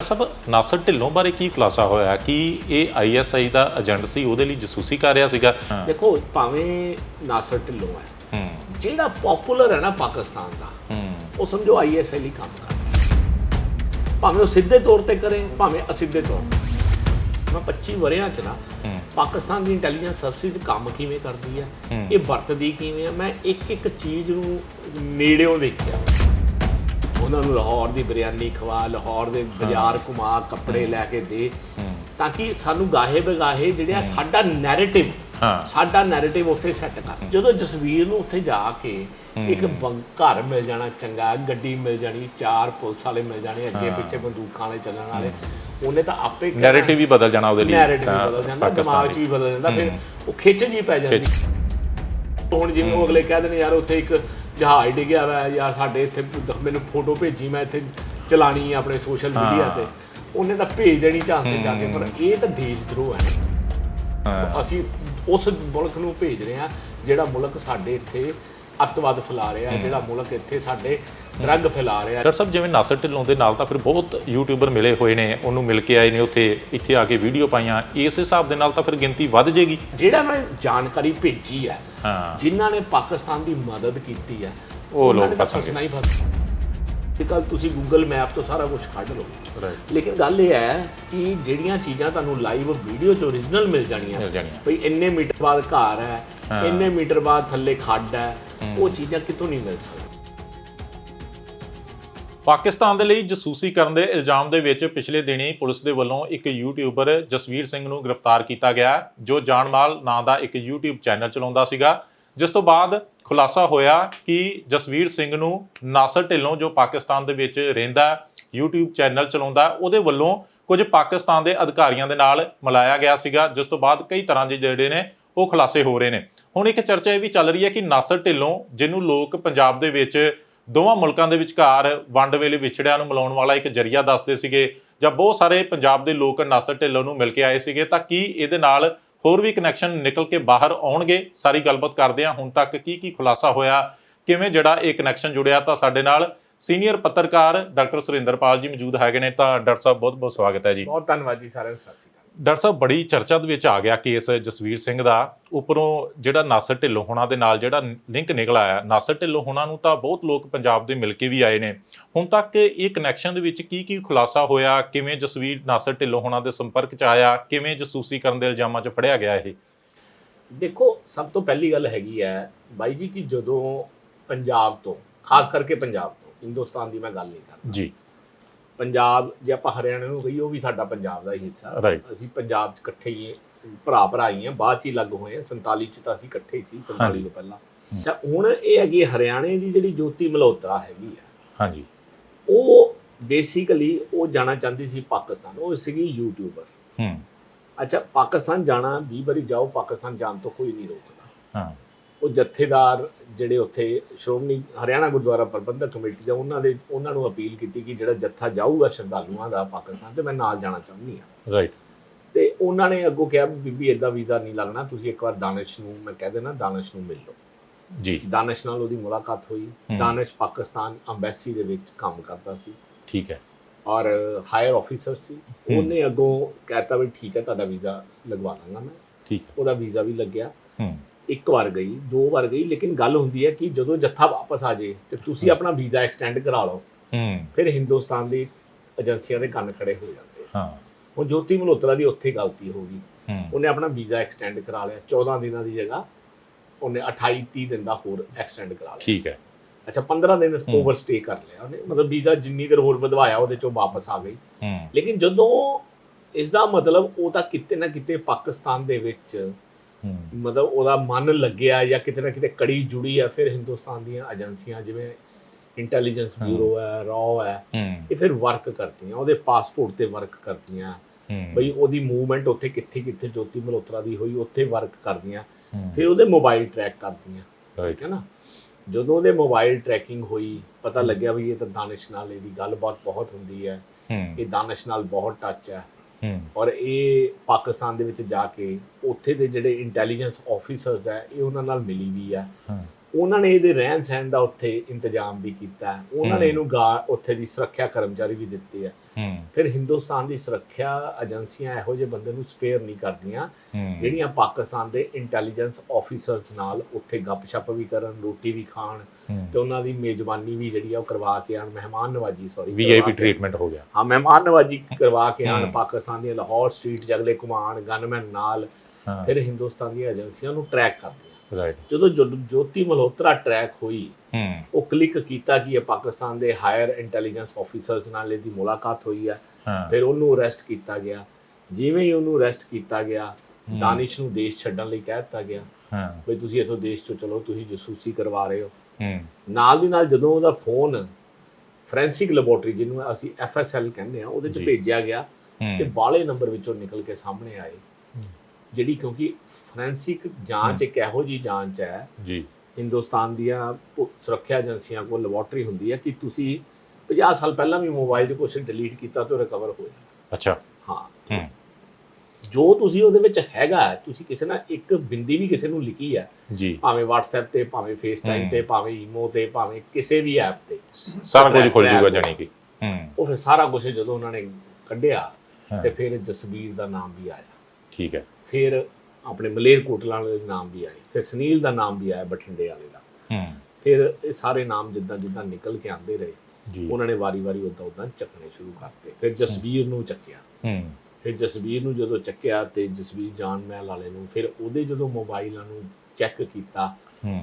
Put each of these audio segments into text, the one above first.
ਸਭ ਨਾਸਰ ਢਿੱਲੋਂ ਬਾਰੇ ਕੀ ਖੁਲਾਸਾ ਹੋਇਆ? ਕਿ ਇਹ ਆਈਐਸਆਈ ਦਾ ਏਜੰਟ ਸੀ? ਉਹਦੇ ਲਈ ਜਸੂਸੀ ਕਰ ਰਿਹਾ ਸੀਗਾ? ਦੇਖੋ ਭਾਵੇਂ ਨਾਸਰ ਢਿੱਲੋਂ ਹੈ ਜਿਹੜਾ ਪਪੂਲਰ ਹੈ ਨਾ ਪਾਕਿਸਤਾਨ ਦਾ ਉਹ ਸਮਝੋ ਆਈਐਸਆਈ ਲਈ ਕੰਮ ਕਰਦਾ ਭਾਵੇਂ ਉਹ ਸਿੱਧੇ ਤੌਰ ਤੇ ਕਰੇ ਭਾਵੇਂ ਅਸਿੱਧੇ ਤੌਰ ਤੇ। ਮੈਂ 25 ਵਰਿਆਂ ਚ ਨਾ। ਪਾਕਿਸਤਾਨ ਦੀ ਇੰਟੈਲੀਜੈਂਸ ਸਰਵਿਸ ਕੰਮ ਕਿਵੇਂ ਕਰਦੀ ਹੈ ਹੂੰ। ਇਹ ਵਰਤਦੀ ਕਿਵੇਂ ਹੈ ਮੈਂ ਇੱਕ ਇੱਕ ਚੀਜ਼ ਨੂੰ ਨੇੜਿਓਂ ਦੇਖਿਆ ਉਹਨਾਂ ਨੂੰ ਲਾਹੌਰ ਦੀ ਬਿਰਿਆਨੀ ਖਵਾ ਲਾਹੌਰ ਦੇ ਬਾਜ਼ਾਰ ਘੁਮਾ ਕੱਪੜੇ ਲੈ ਕੇ ਦੇ। ਤਾਂ ਕਿ ਸਾਨੂੰ ਗਾਹੇ ਬਗਾਹੇ ਜਿਹੜਾ ਸਾਡਾ ਨੈਰੇਟਿਵ। ਸਾਡਾ ਨੈਰੇਟਿਵ ਉੱਥੇ ਸੈੱਟ ਕਰ। ਜਦੋਂ ਜਸਵੀਰ ਨੂੰ ਉੱਥੇ ਜਾ ਕੇ ਇੱਕ ਘਰ ਮਿਲ ਜਾਣਾ ਚੰਗਾ ਗੱਡੀ ਮਿਲ ਜਾਣੀ ਚਾਰ ਪੁਲਿਸ ਵਾਲੇ ਮਿਲ ਜਾਣੇ ਅੱਗੇ ਪਿੱਛੇ ਬੰਦੂਕਾਂ ਵਾਲੇ ਚੱਲਣ ਵਾਲੇ ਉਹਨੇ ਤਾਂ ਆਪੇ ਨੈਰੇਟਿਵ ਹੀ ਬਦਲ ਜਾਣਾ ਉਹਦੇ ਲਈ। ਨੈਰੇਟਿਵ ਬਦਲ ਜਾਂਦਾ ਪਾਕਿਸਤਾਨ ਦਿਮਾਗ 'ਚ ਲਈ। ਵੀ ਬਦਲ ਜਾਂਦਾ ਫਿਰ ਉਹ ਖਿੱਚ ਜੀ ਪੈ ਜਾਂਦੀ। ਹੁਣ ਜਿਵੇਂ ਉਹ ਅਗਲੇ ਕਹਿ ਦਿੰਦੇ ਯਾਰ ਉੱਥੇ ਇੱਕ ਜਹਾਜ਼ ਡਿੱਗਿਆ ਵਾ ਜਾਂ ਸਾਡੇ ਇੱਥੇ ਮੈਨੂੰ ਫੋਟੋ ਭੇਜੀ ਮੈਂ ਇੱਥੇ ਚਲਾਣੀ ਆਪਣੇ ਸੋਸ਼ਲ ਮੀਡੀਆ ਤੇ ਉਹਨੇ ਤਾਂ ਭੇਜ ਦੇਣੀ ਚਾਂਸੇ ਜਾ ਕੇ ਪਰ ਇਹ ਤਾਂ ਦੇਸ਼ ਨਾ। ਹਾਂ। ਅਸੀਂ ਉਸ ਮੁਲਕ ਨੂੰ ਭੇਜ ਰਹੇ ਹਾਂ ਜਿਹੜਾ ਮੁਲਕ ਸਾਡੇ ਇੱਥੇ ਅੱਤਵਾਦ ਫੈਲਾ ਰਿਹਾ ਜਿਹੜਾ ਮੁਲਕ ਇੱਥੇ ਸਾਡੇ ਡਰੱਗ ਫੈਲਾ ਰਿਹਾ ਡਾਕਟਰ ਸਾਹਿਬ ਜਿਵੇਂ ਨਾਸਰ ਢਿੱਲੋਂ ਦੇ ਨਾਲ ਤਾਂ ਫਿਰ ਬਹੁਤ ਯੂਟਿਊਬਰ ਮਿਲੇ ਹੋਏ ਨੇ ਉਹਨੂੰ ਮਿਲ ਕੇ ਆਏ ਨੇ ਉੱਥੇ ਇੱਥੇ ਆ ਕੇ ਵੀਡੀਓ ਪਾਈਆਂ। ਇਸ ਹਿਸਾਬ ਦੇ ਨਾਲ ਤਾਂ ਫਿਰ ਗਿਣਤੀ ਵੱਧ ਜੇਗੀ ਜਿਹੜਾ ਮੈਂ ਜਾਣਕਾਰੀ ਭੇਜੀ ਹੈ ਹਾਂ। ਜਿਨ੍ਹਾਂ ਨੇ ਪਾਕਿਸਤਾਨ ਦੀ ਮਦਦ ਕੀਤੀ ਹੈ ਉਹ ਲੋਕ ਨੇ ਤਾਂ ਫਸਣਗੇ। ਫਸ ਕੱਲ ਤੁਸੀਂ ਗੂਗਲ ਮੈਪ ਤੋਂ ਸਾਰਾ ਕੁਝ ਕੱਢ ਲਓ। ਰਾਈਟ ਲੇਕਿਨ ਗੱਲ ਇਹ ਹੈ ਕਿ ਜਿਹੜੀਆਂ ਚੀਜ਼ਾਂ ਤੁਹਾਨੂੰ ਲਾਈਵ ਵੀਡੀਓ ਚ ਓਰੀਜਨਲ ਮਿਲ ਜਾਣੀਆਂ ਮਿਲ ਜਾਣੀਆਂ। ਭਈ ਇੰਨੇ ਮੀਟਰ ਬਾਅਦ ਘਰ ਹੈ ਇੰਨੇ ਮੀਟਰ ਬਾਅਦ ਥੱਲੇ ਖੱਡ ਹੈ ਉਹ ਚੀਜ਼ਾਂ ਕਿਤੋਂ ਨਹੀਂ ਮਿਲ ਸਕਦੀਆਂ? ਪਾਕਿਸਤਾਨ ਦੇ ਲਈ ਜਸੂਸੀ ਕਰਨ ਦੇ ਇਲਜ਼ਾਮ ਦੇ ਵਿੱਚ ਪਿਛਲੇ ਦਿਨੀ ਪੁਲਿਸ ਦੇ ਵੱਲੋਂ ਇੱਕ ਯੂਟਿਊਬਰ ਜਸਵੀਰ ਸਿੰਘ ਨੂੰ ਗ੍ਰਿਫਤਾਰ ਕੀਤਾ ਗਿਆ ਜੋ ਜਾਨਮਾਲ ਨਾਂ ਦਾ ਇੱਕ YouTube ਚੈਨਲ ਚਲਾਉਂਦਾ ਸੀਗਾ ਜਿਸ ਤੋਂ ਬਾਅਦ ਖੁਲਾਸਾ ਹੋਇਆ ਕਿ ਜਸਵੀਰ ਸਿੰਘ ਨੂੰ ਨਾਸਰ ਢਿੱਲੋਂ, ਜੋ ਪਾਕਿਸਤਾਨ ਦੇ ਵਿੱਚ ਰਹਿੰਦਾ, YouTube ਚੈਨਲ ਚਲਾਉਂਦਾ, ਉਹਦੇ ਵੱਲੋਂ ਕੁਝ ਪਾਕਿਸਤਾਨ ਦੇ ਅਧਿਕਾਰੀਆਂ ਦੇ ਨਾਲ ਮਿਲਾਇਆ ਗਿਆ ਸੀਗਾ, ਜਿਸ ਤੋਂ ਬਾਅਦ ਕਈ ਤਰ੍ਹਾਂ ਦੇ ਜਿਹੜੇ ਨੇ, ਉਹ ਖੁਲਾਸੇ ਹੋ ਰਹੇ ਨੇ। ਹੁਣ ਇੱਕ ਚਰਚਾ ਇਹ ਵੀ ਚੱਲ ਰਹੀ ਹੈ ਕਿ ਨਾਸਰ ਢਿੱਲੋਂ, ਜਿਹਨੂੰ ਲੋਕ ਪੰਜਾਬ ਦੇ ਵਿੱਚ ਦੋਵਾਂ ਮੁਲਕਾਂ ਦੇ ਵਿਚਕਾਰ ਵੰਡ ਵੇਲੇ ਵਿਛੜਿਆਂ ਨੂੰ ਮਿਲਾਉਣ ਵਾਲਾ ਇੱਕ ਜਰੀਆ ਦੱਸਦੇ ਸੀਗੇ, ਜਾਂ ਬਹੁਤ ਸਾਰੇ ਪੰਜਾਬ ਦੇ ਲੋਕ ਨਾਸਰ ਢਿੱਲੋਂ ਨੂੰ ਮਿਲ ਕੇ ਆਏ ਸੀਗੇ, ਤਾਂ ਕੀ ਇਹਦੇ ਨਾਲ ਹੋਰ ਵੀ ਕਨੈਕਸ਼ਨ ਨਿਕਲ ਕੇ ਬਾਹਰ ਆਉਣਗੇ, ਸਾਰੀ ਗੱਲਬਾਤ ਕਰਦੇ ਹਾਂ। ਹੁਣ ਤੱਕ ਕੀ ਕੀ ਖੁਲਾਸਾ ਹੋਇਆ, ਕਿਵੇਂ ਜਿਹੜਾ ਇਹ ਕਨੈਕਸ਼ਨ ਜੁੜਿਆ, ਤਾਂ ਸਾਡੇ ਨਾਲ ਸੀਨੀਅਰ ਪੱਤਰਕਾਰ ਡਾਕਟਰ ਸੁਰਿੰਦਰਪਾਲ ਜੀ ਮੌਜੂਦ ਹੈਗੇ ਨੇ। ਤਾਂ ਡਾਕਟਰ ਸਾਹਿਬ ਬਹੁਤ ਬਹੁਤ ਸਵਾਗਤ ਹੈ ਜੀ। ਬਹੁਤ ਧੰਨਵਾਦ ਜੀ ਸਾਰਿਆਂ ਨੂੰ ਸਤਿ ਸ਼੍ਰੀ ਅਕਾਲ। ਡਾਕਟਰ ਸਾਹਿਬ ਬੜੀ ਚਰਚਾ ਦੇ ਵਿੱਚ ਆ ਗਿਆ ਕੇਸ ਜਸਵੀਰ ਸਿੰਘ ਦਾ। ਉੱਪਰੋਂ ਜਿਹੜਾ ਨਾਸਰ ਢਿੱਲੋਂ ਹੋਣਾ ਦੇ ਨਾਲ ਜਿਹੜਾ ਲਿੰਕ ਨਿਕਲ ਆਇਆ। ਨਾਸਰ ਢਿੱਲੋਂ ਹੋਣਾ ਨੂੰ ਤਾਂ ਬਹੁਤ ਲੋਕ ਪੰਜਾਬ ਦੇ ਮਿਲ ਕੇ ਵੀ ਆਏ ਨੇ। ਹੁਣ ਤੱਕ ਇਹ ਕਨੈਕਸ਼ਨ ਦੇ ਵਿੱਚ ਕੀ ਕੀ ਖੁਲਾਸਾ ਹੋਇਆ? ਕਿਵੇਂ ਜਸਵੀਰ ਨਾਸਰ ਢਿੱਲੋਂ ਹੋਣਾ ਦੇ ਸੰਪਰਕ ਚ ਆਇਆ? ਕਿਵੇਂ ਜਸੂਸੀ ਕਰਨ ਦੇ ਇਲਜ਼ਾਮਾਂ 'ਚ ਫੜਿਆ ਗਿਆ ਇਹ? ਦੇਖੋ ਸਭ ਤੋਂ ਪਹਿਲੀ ਗੱਲ ਹੈਗੀ ਹੈ ਬਾਈ ਜੀ ਕਿ ਜਦੋਂ ਪੰਜਾਬ ਤੋਂ ਖਾਸ ਕਰਕੇ ਪੰਜਾਬ ਤੋਂ ਹਿੰਦੁਸਤਾਨ ਦੀ ਮੈਂ ਗੱਲ ਨਹੀਂ ਕਰਦਾ। ਜੀ। ਪੰਜਾਬ ਜੇ ਆਪਾਂ ਹਰਿਆਣਾ ਨੂੰ ਕਹੀਏ ਉਹ ਵੀ ਸਾਡਾ ਪੰਜਾਬ ਦਾ ਹੀ ਹਿੱਸਾ। ਅਸੀਂ ਪੰਜਾਬ 'ਚ ਇਕੱਠੇ ਹੀ ਭਰਾ ਭਰਾ ਹੀ ਆ ਬਾਅਦ 'ਚ ਹੀ ਲੱਗ ਹੋਏ ਆ 47 'ਚ ਤਾਂ ਅਸੀਂ ਇਕੱਠੇ ਹੀ ਸੀ 47 ਤੋਂ ਪਹਿਲਾਂ। ਅੱਛਾ ਹੁਣ ਇਹ ਹੈਗੀ ਹਰਿਆਣੇ ਦੀ ਜਿਹੜੀ ਜੋਤੀ ਮਲਹੋਤਰਾ ਹੈਗੀ ਆ ਹਾਂਜੀ। ਉਹ ਬੇਸਿਕਲੀ ਉਹ ਜਾਣਾ ਚਾਹੁੰਦੀ ਸੀ ਪਾਕਿਸਤਾਨ ਉਹ ਸੀਗੀ ਯੂਟਿਊਬਰ ਹੂੰ। ਅੱਛਾ ਪਾਕਿਸਤਾਨ ਜਾਣਾ 20 ਵਾਰੀ ਜਾਓ ਪਾਕਿਸਤਾਨ ਜਾਣ ਤੋਂ ਕੋਈ ਨਹੀਂ ਰੋਕਦਾ। ਹਾਂ। ਉਹ ਜਥੇਦਾਰ ਜਿਹੜੇ ਉੱਥੇ ਸ਼੍ਰੋਮਣੀ ਹਰਿਆਣਾ ਗੁਰਦੁਆਰਾ ਪ੍ਰਬੰਧਕ ਕਮੇਟੀ ਦਾ ਉਹਨਾਂ ਦੇ ਉਹਨਾਂ ਨੂੰ ਅਪੀਲ ਕੀਤੀ ਕਿ ਜਿਹੜਾ ਜੱਥਾ ਜਾਊਗਾ ਸ਼ਰਧਾਲੂਆਂ ਦਾ ਪਾਕਿਸਤਾਨ ਤੇ ਮੈਂ ਨਾਲ ਜਾਣਾ ਚਾਹੁੰਦੀ ਹਾਂ। ਰਾਈਟ ਤੇ ਉਹਨਾਂ ਨੇ ਅੱਗੋਂ ਕਿਹਾ ਬੀਬੀ ਏਦਾਂ ਵੀਜ਼ਾ ਨਹੀਂ ਲੱਗਣਾ ਤੁਸੀਂ ਇੱਕ ਵਾਰ ਦਾਨਿਸ਼ ਨੂੰ ਮੈਂ ਕਹਿ ਦੇਣਾ ਦਾਨਿਸ਼ ਨੂੰ ਮਿਲ ਲਓ। ਜੀ। ਦਾਨਿਸ਼ ਨਾਲ ਉਹਦੀ ਮੁਲਾਕਾਤ ਹੋਈ। ਦਾਨਿਸ਼ ਪਾਕਿਸਤਾਨ ਅੰਬੈਸੀ ਦੇ ਵਿੱਚ ਕੰਮ ਕਰਦਾ ਸੀ। ਠੀਕ ਹੈ। ਔਰ ਹਾਇਰ ਆਫੀਸਰ ਸੀ। ਉਹਨੇ ਅੱਗੋਂ ਕਹਿਤਾ ਵੀ ਠੀਕ ਹੈ ਤੁਹਾਡਾ ਵੀਜ਼ਾ ਲਗਵਾ ਦਾਂਗਾ ਮੈਂ। ਠੀਕ ਉਹਦਾ ਵੀਜ਼ਾ ਵੀ ਲੱਗਿਆ। ਹੂੰ। ਇੱਕ ਵਾਰ ਗਈ ਦੋ ਵਾਰ ਗਈ ਲੇਕਿਨ ਗੱਲ ਹੁੰਦੀ ਹੈ ਕਿ ਜਦੋਂ ਜੱਥਾ ਵਾਪਸ ਆ ਜੇ ਤੇ ਤੁਸੀਂ ਆਪਣਾ ਵੀਜ਼ਾ ਐਕਸਟੈਂਡ ਕਰਾ ਲਓ। ਹੂੰ। ਫਿਰ ਹਿੰਦੁਸਤਾਨ ਦੀ ਏਜੰਸੀਆਂ ਦੇ ਕੰਨ ਖੜੇ ਹੋ ਜਾਂਦੇ। ਹਾਂ। ਹੁਣ ਜੋਤੀ ਮਲਹੋਤਰਾ ਦੀ ਉੱਥੇ ਗਲਤੀ ਹੋ ਗਈ। ਉਹਨੇ ਆਪਣਾ ਵੀਜ਼ਾ ਐਕਸਟੈਂਡ ਕਰਾ ਲਿਆ 14 ਦਿਨਾਂ ਦੀ ਜਗ੍ਹਾ ਉਹਨੇ 28 30 ਦਿਨ ਦਾ ਹੋਰ ਐਕਸਟੈਂਡ ਕਰਾ ਲਿਆ। ਠੀਕ ਹੈ। ਅੱਛਾ 15 ਦਿਨ। ਓਵਰ ਸਟੇ ਕਰ ਲਿਆ ਉਹਨੇ। ਮਤਲਬ ਵੀਜ਼ਾ ਜਿੰਨੀ ਦੇਰ ਹੋਰ ਵਧਵਾਇਆ ਉਹਦੇ ਚੋਂ ਵਾਪਸ ਆ ਗਈ। ਲੇਕਿਨ ਜਦੋਂ ਇਸ ਦਾ ਮਤਲਬ ਉਹ ਤਾਂ ਕਿਤੇ ਨਾ ਕਿਤੇ ਪਾਕਿਸਤਾਨ ਦੇ ਵਿੱਚ ਮਤਲਬ ਉਹਦਾ ਮਨ ਲੱਗਿਆ ਜਾਂ ਕਿਤੇ ਨਾ ਕਿਤੇ ਕੜੀ ਜੁੜੀ ਹੈ ਫਿਰ ਹਿੰਦੁਸਤਾਨ ਦੀਆਂ ਏਜੰਸੀਆਂ ਜਿਵੇਂ ਇੰਟੈਲੀਜੈਂਸ। ਬਿਊਰੋ ਹੈ ਰॉ ਹੈ ਇਹ ਫਿਰ ਵਰਕ ਕਰਦੀਆਂ ਉਹਦੇ ਪਾਸਪੋਰਟ ਤੇ ਵਰਕ ਕਰਦੀਆਂ। ਬਈ ਉਹਦੀ ਮੂਵਮੈਂਟ ਉੱਥੇ ਕਿੱਥੇ ਕਿੱਥੇ ਜੋਤੀ ਮਲਹੋਤਰਾ ਦੀ ਹੋਈ ਉੱਥੇ ਵਰਕ ਕਰਦੀਆਂ। ਫਿਰ ਉਹਦੇ ਮੋਬਾਈਲ ਟਰੈਕ ਕਰਦੀਆਂ ਠੀਕ ਹੈ ਨਾ? ਜਦੋਂ ਉਹਦੇ ਮੋਬਾਈਲ ਟਰੈਕਿੰਗ ਹੋਈ ਪਤਾ ਲੱਗਿਆ ਵੀ ਇਹ ਤਾਂ ਦਾਨਿਸ਼ ਨਾਲ ਇਹਦੀ ਗੱਲਬਾਤ ਬਹੁਤ ਹੁੰਦੀ ਹੈ। ਇਹ ਦਾਨਿਸ਼ ਨਾਲ ਬਹੁਤ ਟੱਚ ਹੂੰ। ਔਰ ਇਹ ਪਾਕਿਸਤਾਨ ਦੇ ਵਿੱਚ ਜਾ ਕੇ ਉੱਥੇ ਦੇ ਜਿਹੜੇ ਇੰਟੈਲੀਜੈਂਸ ਆਫੀਸਰਸ ਹੈ ਇਹ ਉਹਨਾਂ ਨਾਲ ਮਿਲੀ ਵੀ ਹਾਂ। ਉਹਨਾਂ ਨੇ ਇਹਦੇ ਰਹਿਣ ਸਹਿਣ ਦਾ ਉੱਥੇ ਇੰਤਜ਼ਾਮ ਵੀ ਕੀਤਾ। ਉਹਨਾਂ ਨੇ। ਇਹਨੂੰ ਉੱਥੇ ਦੀ ਸੁਰੱਖਿਆ ਕਰਮਚਾਰੀ ਵੀ ਦਿੱਤੇ ਆ ਹੂੰ। ਫਿਰ ਹਿੰਦੁਸਤਾਨ ਦੀ ਸੁਰੱਖਿਆ ਏਜੰਸੀਆਂ ਇਹੋ ਜਿਹੇ ਬੰਦੇ ਨੂੰ ਸਪੇਅਰ ਨਹੀਂ ਕਰਦੀਆਂ। ਜਿਹੜੀਆਂ ਪਾਕਿਸਤਾਨ ਦੇ ਇੰਟੈਲੀਜੈਂਸ ਆਫੀਸਰਸ ਨਾਲ ਉੱਥੇ ਗੱਪਸ਼ਪ ਵੀ ਕਰਨ ਰੋਟੀ ਵੀ ਖਾਣ ਤੇ ਉਹਨਾਂ ਦੀ ਮੇਜ਼ਬਾਨੀ ਵੀ ਜਿਹੜੀ ਆ ਉਹ ਕਰਵਾ ਕੇ ਆਣ ਮਹਿਮਾਨ ਨਵਾਜੀ ਸੌਰੀ ਵੀਆਈਪੀ ਟ੍ਰੀਟਮੈਂਟ ਹੋ ਗਿਆ। ਹਾਂ ਮਹਿਮਾਨ ਨਵਾਜੀ ਕਰਵਾ ਕੇ ਆਣ। ਪਾਕਿਸਤਾਨ ਦੀਆਂ ਲਾਹੌਰ ਸਟਰੀਟ ਅਗਲੇ ਘੁਮਾਣ ਗਨਮੈਨ ਨਾਲ ਫਿਰ ਹਿੰਦੁਸਤਾਨ ਦੀਆਂ ਏਜੰਸੀਆਂ ਨੂੰ ਟਰੈਕ ਕਰਦੀਆਂ ਰਾਈਟ ਜਦੋਂ ਜੋਤੀ ਮਲਹੋਤਰਾ ਟਰੈਕ ਹੋਈ ਉਹ ਕਲਿੱਕ ਕੀਤਾ ਕਿ ਇਹ ਪਾਕਿਸਤਾਨ ਦੇ ਹਾਇਰ ਇੰਟੈਲੀਜੈਂਸ ਆਫੀਸਰਸ ਨਾਲ ਇਹਦੀ ਮੁਲਾਕਾਤ ਹੋਈ ਹੈ। ਫਿਰ ਉਹਨੂੰ ਅਰੈਸਟ ਕੀਤਾ ਗਿਆ। ਜਿਵੇਂ ਹੀ ਉਹਨੂੰ ਅਰੈਸਟ ਕੀਤਾ ਗਿਆ। ਦਾਨਿਸ਼ ਨੂੰ ਦੇਸ਼ ਛੱਡਣ ਲਈ ਕਹਿ ਦਿੱਤਾ ਗਿਆ ਹਾਂ। ਵੀ ਤੁਸੀਂ ਇੱਥੋਂ ਦੇਸ਼ ਚੋਂ ਚਲੋ ਤੁਸੀਂ ਜਸੂਸੀ ਕਰਵਾ ਰਹੇ ਹੋ। ਹੂੰ। ਨਾਲ ਦੀ ਨਾਲ ਜਦੋਂ ਉਹਦਾ ਫੋਨ ਫੋਰੈਂਸਿਕ ਲੈਬੋਰਟਰੀ ਜਿਹਨੂੰ ਅਸੀਂ ਐਫਐਸਐਲ ਕਹਿੰਦੇ ਆ ਉਹਦੇ 'ਚ। ਭੇਜਿਆ ਗਿਆ ਤੇ ਬਾਲੇ ਨੰਬਰ ਵਿੱਚੋਂ ਨਿਕਲ ਕੇ ਸਾਹਮਣੇ ਆਏ। ਜਿਹੜੀ ਕਿਉਂਕਿ ਫੋਰੈਂਸਿਕ ਜਾਂਚ ਇੱਕ ਇਹੋ ਜੀ ਜਾਂਚ ਹੈ। ਜੀ। ਹਿੰਦੁਸਤਾਨ ਦੀਆਂ ਸੁਰੱਖਿਆ ਏਜੰਸੀਆਂ ਕੋਲ ਲੈਬੋਰਟਰੀ ਹੁੰਦੀ ਹੈ ਕਿ ਤੁਸੀਂ 50 ਸਾਲ ਪਹਿਲਾਂ ਵੀ ਮੋਬਾਈਲ 'ਚ ਕੁਝ ਡਿਲੀਟ ਕੀਤਾ ਤਾਂ ਰਿਕਵਰ ਹੋ ਜਾਣਾ। ਅੱਛਾ। ਹਾਂ। ਜੋ ਤੁਸੀਂ ਉਹਦੇ ਵਿੱਚ ਹੈਗਾ ਤੁਸੀਂ ਕਿਸੇ ਨਾਲ ਇੱਕ ਬਿੰਦੀ ਵੀ ਕਿਸੇ ਨੂੰ ਲਿਖੀ ਹੈ। ਜੀ। ਭਾਵੇਂ WhatsApp ਤੇ ਭਾਵੇਂ FaceTime। ਤੇ ਭਾਵੇਂ ਈਮੋ ਤੇ ਭਾਵੇਂ ਕਿਸੇ ਵੀ ਐਪ ਤੇ। ਸਾਰਾ ਕੁਝ ਖੁੱਲ ਜੂਗਾ। ਜਾਣੀ ਕਿ। ਹੂੰ। ਉਹ ਫਿਰ ਸਾਰਾ ਕੁਝ ਜਦੋਂ ਉਹਨਾਂ ਨੇ ਕੱਢਿਆ ਤੇ ਫਿਰ ਜਸਬੀਰ ਦਾ ਨਾਮ ਵੀ ਆਇਆ। ਠੀਕ ਹੈ। ਫਿਰ ਆਪਣੇ ਮਲੇਰ ਕੋਟਲਾ ਵਾਲੇ ਦੇ ਨਾਮ ਵੀ ਆਏ ਫਿਰ ਸੁਨੀਲ ਦਾ ਨਾਮ ਵੀ ਆਇਆ ਬਠਿੰਡੇ ਵਾਲੇ ਦਾ। ਹੂੰ। ਫਿਰ ਇਹ ਸਾਰੇ ਨਾਮ ਜਿੱਦਾਂ ਜਿੱਦਾਂ ਨਿਕਲ ਕੇ ਆਉਂਦੇ ਰਹੇ ਜੀ। ਉਹਨਾਂ ਨੇ ਵਾਰੀ-ਵਾਰੀ ਉਦਾਂ ਉਦਾਂ ਚੱਕਣੇ ਸ਼ੁਰੂ ਕਰਤੇ ਫਿਰ ਜਸਬੀਰ ਨੂੰ ਚੱਕਿਆ। ਹੂੰ। ਫਿਰ ਜਸਬੀਰ ਨੂੰ ਜਦੋਂ ਚੱਕਿਆ ਤੇ ਜਸਬੀਰ ਜਾਨ ਮਹਿਲ ਵਾਲੇ ਨੂੰ ਫਿਰ ਉਹਦੇ ਜਦੋਂ ਮੋਬਾਈਲਾਂ ਨੂੰ ਚੈੱਕ ਕੀਤਾ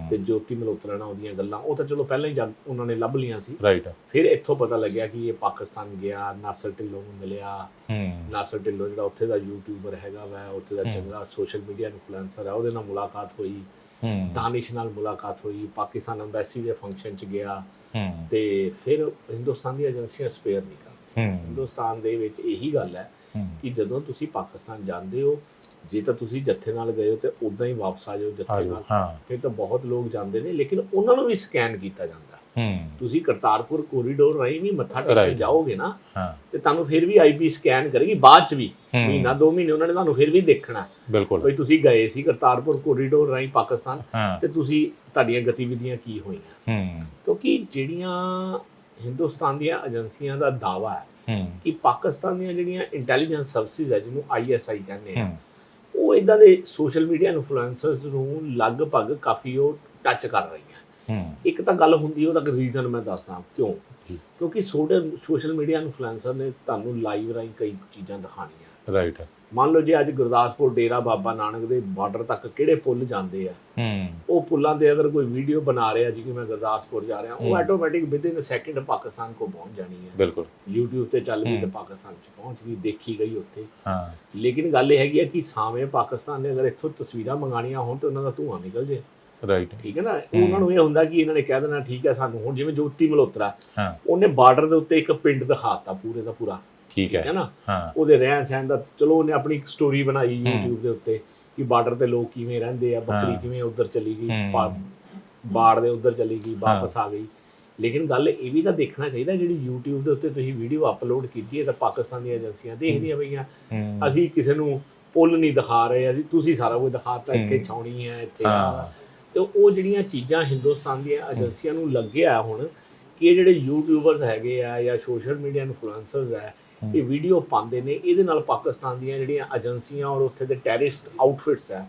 ਤੇ ਜੋਤੀ ਮਲਹੋਤਰਾ ਨਾਲ ਉਹਦੀਆਂ ਗੱਲਾਂ ਉਹ ਤਾਂ ਚਲੋ ਪਹਿਲਾਂ ਹੀ ਜਦ ਉਹਨਾਂ ਨੇ ਲੱਭ ਲੀਆਂ ਸੀ। ਰਾਈਟ ਫਿਰ ਇੱਥੋਂ ਪਤਾ ਲੱਗਿਆ ਕਿ ਇਹ ਪਾਕਿਸਤਾਨ ਗਿਆ ਨਾਸਰ ਢਿੱਲੋਂ ਨੂੰ ਮਿਲਿਆ। ਹੂੰ। ਨਾਸਰ ਢਿੱਲੋਂ ਜਿਹੜਾ ਉੱਥੇ ਦਾ ਯੂਟਿਊਬਰ ਹੈਗਾ ਵਾ ਉੱਥੇ ਦਾ। ਚੰਗਾ ਸੋਸ਼ਲ ਮੀਡੀਆ ਇਨਫਲੂਐਂਸਰ ਹੈ ਉਹਦੇ ਨਾਲ ਮੁਲਾਕਾਤ ਹੋਈ। ਹੂੰ। ਦਾਨਿਸ਼ ਨਾਲ ਮੁਲਾਕਾਤ ਹੋਈ ਪਾਕਿਸਤਾਨ ਐਮਬੈਸੀ ਦੇ ਫੰਕਸ਼ਨ 'ਚ ਗਿਆ। ਤੇ ਫਿਰ ਹਿੰਦੁਸਤਾਨ ਦੀ ਏਜੰਸੀਆਂ ਸਪੇਅਰ ਨਹੀਂ ਕਰਦੀਆਂ ਹਿੰਦੁਸਤਾਨ ਦੇ ਵਿੱਚ ਇਹੀ ਗੱਲ ਹੂੰ ਕਿ ਜਦੋਂ ਤੁਸੀਂ ਪਾਕਿਸਤਾਨ ਜਾਂਦੇ ਹੋ ਜੇ ਤਾਂ ਤੁਸੀਂ ਜੱਥੇ ਨਾਲ ਗਏ ਹੋ ਤੇ ਉਦਾਂ ਹੀ ਵਾਪਸ ਆ ਜਾਓ ਜੱਥੇ ਨਾਲ। ਫਿਰ ਤਾਂ ਬਹੁਤ ਲੋਕ ਜਾਂਦੇ ਨੇ ਲੇਕਿਨ ਉਹਨਾਂ ਨੂੰ ਵੀ ਸਕੈਨ ਕੀਤਾ ਜਾਂਦਾ। ਹੂੰ। ਤੁਸੀਂ ਕਰਤਾਰਪੁਰ ਕੋਰੀਡੋਰ ਰਾਹੀਂ ਨਹੀਂ ਮੱਥਾ ਟੇਕ. ਜਾਓਗੇ ਨਾ ਹਾਂ। ਤੇ ਤੁਹਾਨੂੰ ਫਿਰ ਵੀ ਆਈਪੀ ਸਕੈਨ ਕਰੇਗੀ ਬਾਅਦ ਚ ਵੀ। ਮਹੀਨਾ ਦੋ ਮਹੀਨੇ ਉਹਨਾਂ ਨੇ ਤੁਹਾਨੂੰ ਫਿਰ ਵੀ ਦੇਖਣਾ। ਬਿਲਕੁਲ। ਬਈ ਤੁਸੀਂ ਗਏ ਸੀ ਕਰਤਾਰਪੁਰ ਕੋਰੀਡੋਰ ਰਾਹੀਂ ਪਾਕਿਸਤਾਨ ਤੇ ਤੁਸੀਂ ਤੁਹਾਡੀਆਂ ਗਤੀਵਿਧੀਆਂ ਕੀ ਹੋਈਆਂ? ਹੂੰ। ਕਿਉਂਕਿ ਜਿਹੜੀਆਂ ਹਿੰਦੁਸਤਾਨ ਦੀਆਂ ਏਜੰਸੀਆਂ ਦਾ ਦਾਵਾ ਹੈ ਕਿ ਪਾਕਿਸਤਾਨ ਦੀਆਂ ਜਿਹੜੀਆਂ ਇੰਟੈਲੀਜੈਂਸ ਸਰਵਿਸਿਜ਼ ਹੈ ਜਿਹਨੂੰ ਆਈਐਸਆਈ ਕਹਿੰਦੇ ਆ ਉਹ ਇਦਾਂ ਦੇ ਸੋਸ਼ਲ ਮੀਡੀਆ ਇਨਫਲੂਐਂਸਰਸ ਨੂੰ ਲਗਭਗ ਕਾਫੀ ਉਹ ਟੱਚ ਕਰ ਰਹੀਆਂ। ਇੱਕ ਤਾਂ ਗੱਲ ਹੁੰਦੀ ਉਹਦਾ ਰੀਜ਼ਨ ਮੈਂ ਦੱਸਦਾ ਕਿਉਂ। ਕਿਉਂਕਿ ਸੋਸ਼ਲ ਮੀਡੀਆ ਇਨਫਲੂਐਂਸਰ ਨੇ ਤੁਹਾਨੂੰ ਲਾਈਵ ਰਾਹੀਂ ਕਈ ਚੀਜ਼ਾਂ ਦਿਖਾਣੀਆਂ ਰਾਈਟ ਮੰਨ ਲਓ ਜੇ ਅੱਜ ਗੁਰਦਾਸਪੁਰ ਡੇਰਾ ਬਾਬਾ ਨਾਨਕ ਦੇ ਬਾਰਡਰ ਤੱਕ ਕਿਹੜੇ ਪੁੱਲ ਜਾਂਦੇ ਆ? ਹੂੰ। ਉਹ ਪੁੱਲਾਂ ਤੇ ਅਗਰ ਕੋਈ ਵੀਡੀਓ ਬਣਾ ਰਿਹਾ ਜੀ ਕਿ ਮੈਂ ਗੁਰਦਾਸਪੁਰ ਜਾ ਰਿਹਾ ਉਹ। ਆਟੋਮੈਟਿਕ ਵਿਦਿਨ ਸੈਕਿੰਡ ਪਾਕਿਸਤਾਨ ਕੋ ਪਹੁੰਚ ਜਾਣੀ ਹੈ ਬਿਲਕੁਲ। YouTube ਤੇ ਚੱਲ ਗਈ ਤੇ। ਪਾਕਿਸਤਾਨ ਚ ਪਹੁੰਚ ਗਈ ਦੇਖੀ ਗਈ ਉੱਥੇ। ਹਾਂ। ਲੇਕਿਨ ਗੱਲ ਇਹ ਹੈਗੀ ਹੈ ਕਿ ਸਾਵੇਂ ਪਾਕਿਸਤਾਨ ਨੇ ਅਗਰ ਇੱਥੋਂ ਤਸਵੀਰਾਂ ਮੰਗਾਣੀਆਂ ਹੋਣ ਤੇ ਉਹਨਾਂ ਦਾ ਧੂਆਂ ਨਿਕਲ ਜੇ। ਰਾਈਟ ਠੀਕ ਹੈ ਨਾ? ਉਹਨਾਂ ਨੂੰ ਇਹ ਹੁੰਦਾ ਕਿ ਇਹਨਾਂ ਨੇ ਕਹਿ ਦੇਣਾ ਠੀਕ ਹੈ ਸਾਨੂੰ ਹੁਣ ਜਿਵੇਂ ਜੋਤੀ ਮਲਹੋਤਰਾ ਹਾਂ। ਉਹਨੇ ਬਾਰਡਰ ਦੇ ਉੱਤੇ ਇੱਕ ਪਿੰਡ ਦਿਖਾਤਾ ਪੂਰੇ ਦਾ ਪੂਰਾ। ਠੀਕ ਹੈ ਹੈ ਉਹਦੇ ਰਹਿਣ ਸਹਿਣ ਦਾ ਚਲੋ ਉਹਨੇ ਆਪਣੀ ਇੱਕ ਸਟੋਰੀ ਬਣਾਈ। YouTube ਦੇ ਉੱਤੇ ਕਿ ਬਾਰਡਰ ਤੇ ਲੋਕ ਕਿਵੇਂ ਰਹਿੰਦੇ ਆ ਬੱਕਰੀ। ਕਿਵੇਂ ਉਧਰ ਚਲੀ ਗਈ ਬਾੜ ਦੇ ਉਧਰ ਚਲੀ ਗਈ ਵਾਪਸ ਆ ਗਈ ਲੇਕਿਨ ਗੱਲ ਇਹ ਵੀ ਤਾਂ ਦੇਖਣਾ ਚਾਹੀਦਾ ਜਿਹੜੀ YouTube ਦੇ ਉੱਤੇ ਤੁਸੀਂ ਵੀਡੀਓ ਅਪਲੋਡ ਕੀਤੀ ਹੈ ਤਾਂ ਪਾਕਿਸਤਾਨ ਦੀਆਂ ਏਜੰਸੀਆਂ ਦੇਖਦੀਆਂ ਪਈਆਂ ਅਸੀਂ ਕਿਸੇ ਨੂੰ ਪੁੱਲ ਨਹੀਂ ਦਿਖਾ ਰਹੇ ਅਸੀਂ ਤੁਸੀਂ ਸਾਰਾ ਕੁਝ ਦਿਖਾਤਾ ਇੱਥੇ। ਛਾਉਣੀ ਹੈ ਇੱਥੇ। ਤੇ ਉਹ ਜਿਹੜੀਆਂ ਚੀਜ਼ਾਂ ਹਿੰਦੁਸਤਾਨ ਦੀਆਂ ਏਜੰਸੀਆਂ ਨੂੰ ਲੱਗਿਆ ਹੁਣ ਕਿ ਇਹ ਜਿਹੜੇ ਯੂਟਿਊਬਰਸ ਹੈਗੇ ਆ ਜਾਂ ਸੋਸ਼ਲ ਮੀਡੀਆ ਇਨਫਲੂਐਂਸਰਸ ਹੂੰ। ਇਹ ਵੀਡੀਓ ਪਾਉਂਦੇ ਨੇ ਇਹਦੇ ਨਾਲ ਪਾਕਿਸਤਾਨ ਦੀਆਂ ਜਿਹੜੀਆਂ ਏਜੰਸੀਆਂ ਔਰ ਉੱਥੇ ਦੇ ਟੈਰਰਿਸਟ ਆਊਟਫਿਟਸ ਹੈ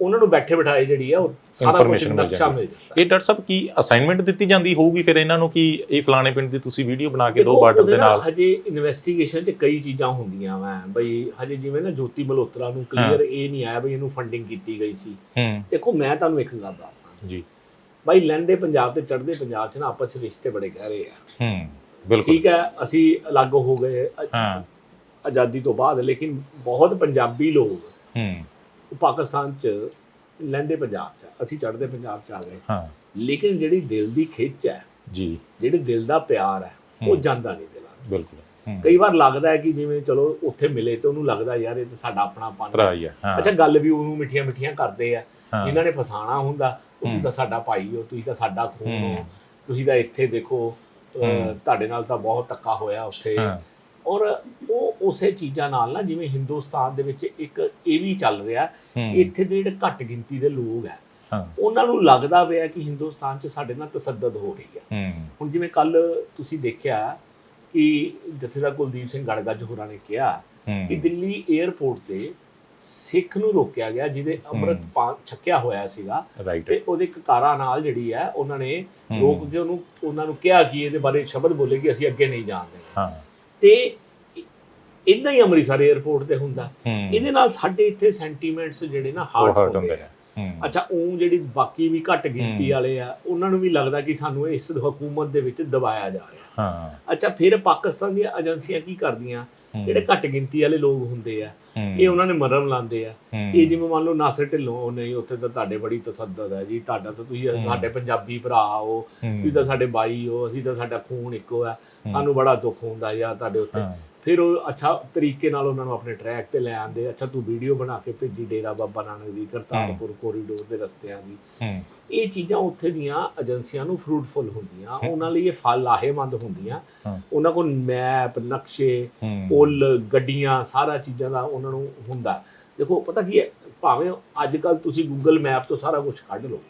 ਉਹਨਾਂ ਨੂੰ ਬੈਠੇ ਬਿਠਾਏ ਜਿਹੜੀ ਆ ਉਹ ਸਾਰਾ ਕੁਝ ਨਕਸ਼ਾ। ਮਿਲ ਜਾਂਦਾ ਇਹ ਡਾਕਟਰ ਸਾਹਿਬ ਕੀ ਅਸਾਈਨਮੈਂਟ ਦਿੱਤੀ ਜਾਂਦੀ ਹੋਊਗੀ ਫਿਰ ਇਹਨਾਂ ਨੂੰ ਕਿ ਇਹ ਫਲਾਣੇ ਪਿੰਡ ਦੀ ਤੁਸੀਂ ਵੀਡੀਓ ਬਣਾ ਕੇ ਦਿਓ ਬਾਰਡਰ ਦੇ ਨਾਲ? ਹਜੇ ਇਨਵੈਸਟੀਗੇਸ਼ਨ 'ਚ ਕਈ ਚੀਜ਼ਾਂ ਹੁੰਦੀਆਂ ਵਾ। ਬਈ ਹਜੇ ਜਿਵੇਂ ਨਾ ਜੋਤੀ ਮਲਹੋਤਰਾ ਨੂੰ ਕਲੀਅਰ ਇਹ ਨਹੀਂ ਆਇਆ ਬਈ ਇਹਨੂੰ ਫੰਡਿੰਗ ਕੀਤੀ ਗਈ ਸੀ। ਦੇਖੋ ਮੈਂ ਤੁਹਾਨੂੰ ਇੱਕ ਗੱਲ ਦੱਸਦਾ। ਜੀ। ਬਾਈ ਲੈਂਦੇ ਪੰਜਾਬ ਤੇ ਚੜ੍ਹਦੇ ਪੰਜਾਬ 'ਚ ਨਾ ਆਪਸ 'ਚ ਰਿਸ਼ਤੇ ਬੜੇ ਗਹਿਰੇ ਆ। ਹੂੰ। ਬਿਲਕੁਲ ਠੀਕ ਹੈ ਅਸੀਂ ਅਲੱਗ ਹੋ ਗਏ ਅ- ਹਾਂ ਆਜ਼ਾਦੀ ਤੋਂ ਬਾਅਦ ਲੇਕਿਨ ਬਹੁਤ ਪੰਜਾਬੀ ਲੋਕ ਹੂੰ ਉਹ ਪਾਕਿਸਤਾਨ 'ਚ ਲੈਂਦੇ ਪੰਜਾਬ 'ਚ। ਅਸੀਂ ਚੜ੍ਹਦੇ ਪੰਜਾਬ 'ਚ ਆ ਗਏ ਹਾਂ ਲੇਕਿਨ ਜਿਹੜੀ ਦਿਲ ਦੀ ਖਿੱਚ ਹੈ ਜੀ ਜਿਹੜੇ ਦਿਲ ਦਾ ਪਿਆਰ ਹੈ ਉਹ ਹੂੰ। ਜਾਂਦਾ ਨਹੀਂ ਦਿਲਾਂ ਨੂੰ। ਬਿਲਕੁਲ ਹੂੰ ਕਈ ਵਾਰ ਲੱਗਦਾ ਹੈ ਕਿ ਜਿਵੇਂ ਚਲੋ ਉੱਥੇ ਮਿਲੇ ਤੇ ਉਹਨੂੰ ਲੱਗਦਾ ਯਾਰ ਇਹ ਤਾਂ ਸਾਡਾ ਆਪਣਾ ਪਨ ਭਰਾ ਹੀ ਆ ਹਾਂ ਅੱਛਾ ਗੱਲ ਵੀ ਉਹਨੂੰ ਮਿੱਠੀਆਂ ਮਿੱਠੀਆਂ ਕਰਦੇ ਆ ਹਾਂ ਜਿਨ੍ਹਾਂ ਨੇ ਫਸਾਣਾ ਹੁੰਦਾ ਉਹ ਤੁਸੀਂ ਹੂੰ। ਤਾਂ ਸਾਡਾ ਭਾਈ ਹੋ ਤੁਸੀਂ ਤਾਂ ਸਾਡਾ ਖੂਨ ਹੋ ਹੂੰ। ਤੁਸੀਂ ਤਾਂ ਇੱਥੇ ਦੇਖੋ। ਤੁਹਾਡੇ ਨਾਲ ਤਾਂ ਬਹੁਤ ਧੱਕਾ ਹੋਇਆ ਉੱਥੇ। ਔਰ ਉਹ ਉਸੇ ਚੀਜ਼ਾਂ ਨਾਲ ਨਾ ਜਿਵੇਂ ਹਿੰਦੁਸਤਾਨ ਦੇ ਵਿੱਚ ਇੱਕ ਇਹ ਵੀ ਚੱਲ ਰਿਹਾ ਇੱਥੇ ਦੇ ਜਿਹੜੇ ਘੱਟ ਗਿਣਤੀ ਦੇ ਲੋਕ ਹੈ ਉਹਨਾਂ ਨੂੰ ਲੱਗਦਾ ਪਿਆ ਕਿ ਹਿੰਦੁਸਤਾਨ 'ਚ ਸਾਡੇ ਨਾਲ ਤਸੱਦਦ ਹੋ ਰਹੀ ਹੈ। ਹੁਣ ਜਿਵੇਂ ਕੱਲ ਤੁਸੀਂ ਦੇਖਿਆ ਕਿ ਜਥੇਦਾਰ ਕੁਲਦੀਪ ਸਿੰਘ ਗੜਗੱਜ ਹੋਰਾਂ ਨੇ ਕਿਹਾ ਕਿ ਦਿੱਲੀ 에ਅਰਪੋਰਟ ਤੇ ਸਿੱਖ ਨੂੰ ਰੋਕਿਆ ਗਿਆ ਜਿਹਦੇ ਅੰਮ੍ਰਿਤ ਹਮ। ਪਾ ਛਕਿਆ ਹੋਇਆ ਸੀਗਾ। ਤੇ ਉਹਦੇ ਕਕਾਰਾਂ ਨਾਲ ਜਿਹੜੀ ਹੈ ਉਹਨਾਂ ਨੇ ਰੋਕ ਕੇ ਉਹਨੂੰ ਉਹਨਾਂ ਨੂੰ ਕਿਹਾ ਕਿ ਇਹਦੇ ਬਾਰੇ ਸ਼ਬਦ ਬੋਲੇ ਕਿ ਅਸੀਂ ਅੱਗੇ ਨਹੀਂ ਜਾਣ ਦੇਣਾ। ਹਾਂ। ਤੇ ਇਦਾਂ ਹੀ ਅੰਮ੍ਰਿਤਸਰ 에ਅਰਪੋਰਟ ਤੇ ਹੁੰਦਾ। ਇਹਦੇ ਨਾਲ ਸਾਡੇ ਇੱਥੇ ਸੈਂਟੀਮੈਂਟਸ ਜਿਹੜੇ ਨਾ ਹਾਰਟ ਹੁੰਦੇ ਆ। ਅੱਛਾ ਉਹ ਜਿਹੜੀ ਬਾਕੀ ਵੀ ਘੱਟ ਗਿਣਤੀ। ਵਾਲੇ ਆ ਉਹਨਾਂ ਨੂੰ ਵੀ ਲੱਗਦਾ ਕਿ ਸਾਨੂੰ ਇਸ ਹਕੂਮਤ ਦੇ ਵਿੱਚ ਦਬਾਇਆ ਜਾ ਰਿਹਾ। ਹਾਂ। ਅੱਛਾ ਫਿਰ ਪਾਕਿਸਤਾਨ ਦੀਆਂ ਏਜੰਸੀਆਂ ਕੀ ਕਰਦੀਆਂ? ਜਿਹੜੇ ਘੱਟ ਗਿਣਤੀ ਵਾਲੇ ਲੋਕ ਹੁੰਦੇ ਆ ਇਹ ਉਹਨਾਂ ਨੇ ਮਰਮ ਲਾਉਂਦੇ ਆ। ਇਹ ਜਿਵੇਂ ਮੰਨ ਲਓ ਨਾਸਰ ਢਿੱਲੋਂ ਉਹ ਨਹੀਂ ਉੱਥੇ ਤਾਂ ਤੁਹਾਡੇ ਬੜੀ ਤਸੱਦਦ ਹੈ ਜੀ ਤੁਹਾਡਾ ਤਾਂ ਤੁਸੀਂ। ਸਾਡੇ ਪੰਜਾਬੀ ਭਰਾ ਹੋ ਤੁਸੀਂ ਤਾਂ ਸਾਡੇ ਬਾਈ ਹੋ ਅਸੀਂ ਤਾਂ ਸਾਡਾ ਖੂਨ ਇੱਕੋ ਹੈ। ਸਾਨੂੰ ਬੜਾ ਦੁੱਖ ਹੁੰਦਾ ਯਾਰ ਤੁਹਾਡੇ ਉੱਤੇ। ਫਿਰ ਉਹ ਅੱਛਾ ਤਰੀਕੇ ਨਾਲ ਉਹਨਾਂ ਨੂੰ ਆਪਣੇ ਟਰੈਕ ਤੇ ਲੈ ਆਂਦੇ ਅੱਛਾ ਤੂੰ ਵੀਡੀਓ ਬਣਾ ਕੇ ਭੇਜੀ ਡੇਰਾ ਬਾਬਾ ਨਾਨਕ ਦੀ ਕਰਤਾਰਪੁਰ ਕੋਰੀਡੋਰ ਦੇ ਰਸਤਿਆਂ ਦੀ। ਇਹ ਚੀਜ਼ਾਂ ਉੱਥੇ ਦੀਆਂ ਏਜੰਸੀਆਂ ਨੂੰ ਫਰੂਟਫੁਲ ਹੁੰਦੀਆਂ ਉਹਨਾਂ ਲਈ ਇਹ ਫਲ ਲਾਹੇਮੰਦ ਹੁੰਦੀਆਂ। ਉਹਨਾਂ ਕੋਲ ਮੈਪ ਨਕਸ਼ੇ ਪੁੱਲ ਗੱਡੀਆਂ ਸਾਰਾ ਚੀਜ਼ਾਂ ਦਾ ਉਹਨਾਂ ਨੂੰ ਹੁੰਦਾ। ਦੇਖੋ ਪਤਾ ਕੀ ਹੈ? ਭਾਵੇਂ ਅੱਜ ਕੱਲ ਤੁਸੀਂ ਗੂਗਲ ਮੈਪ ਤੋਂ ਸਾਰਾ ਕੁਝ ਕੱਢ ਲਓ।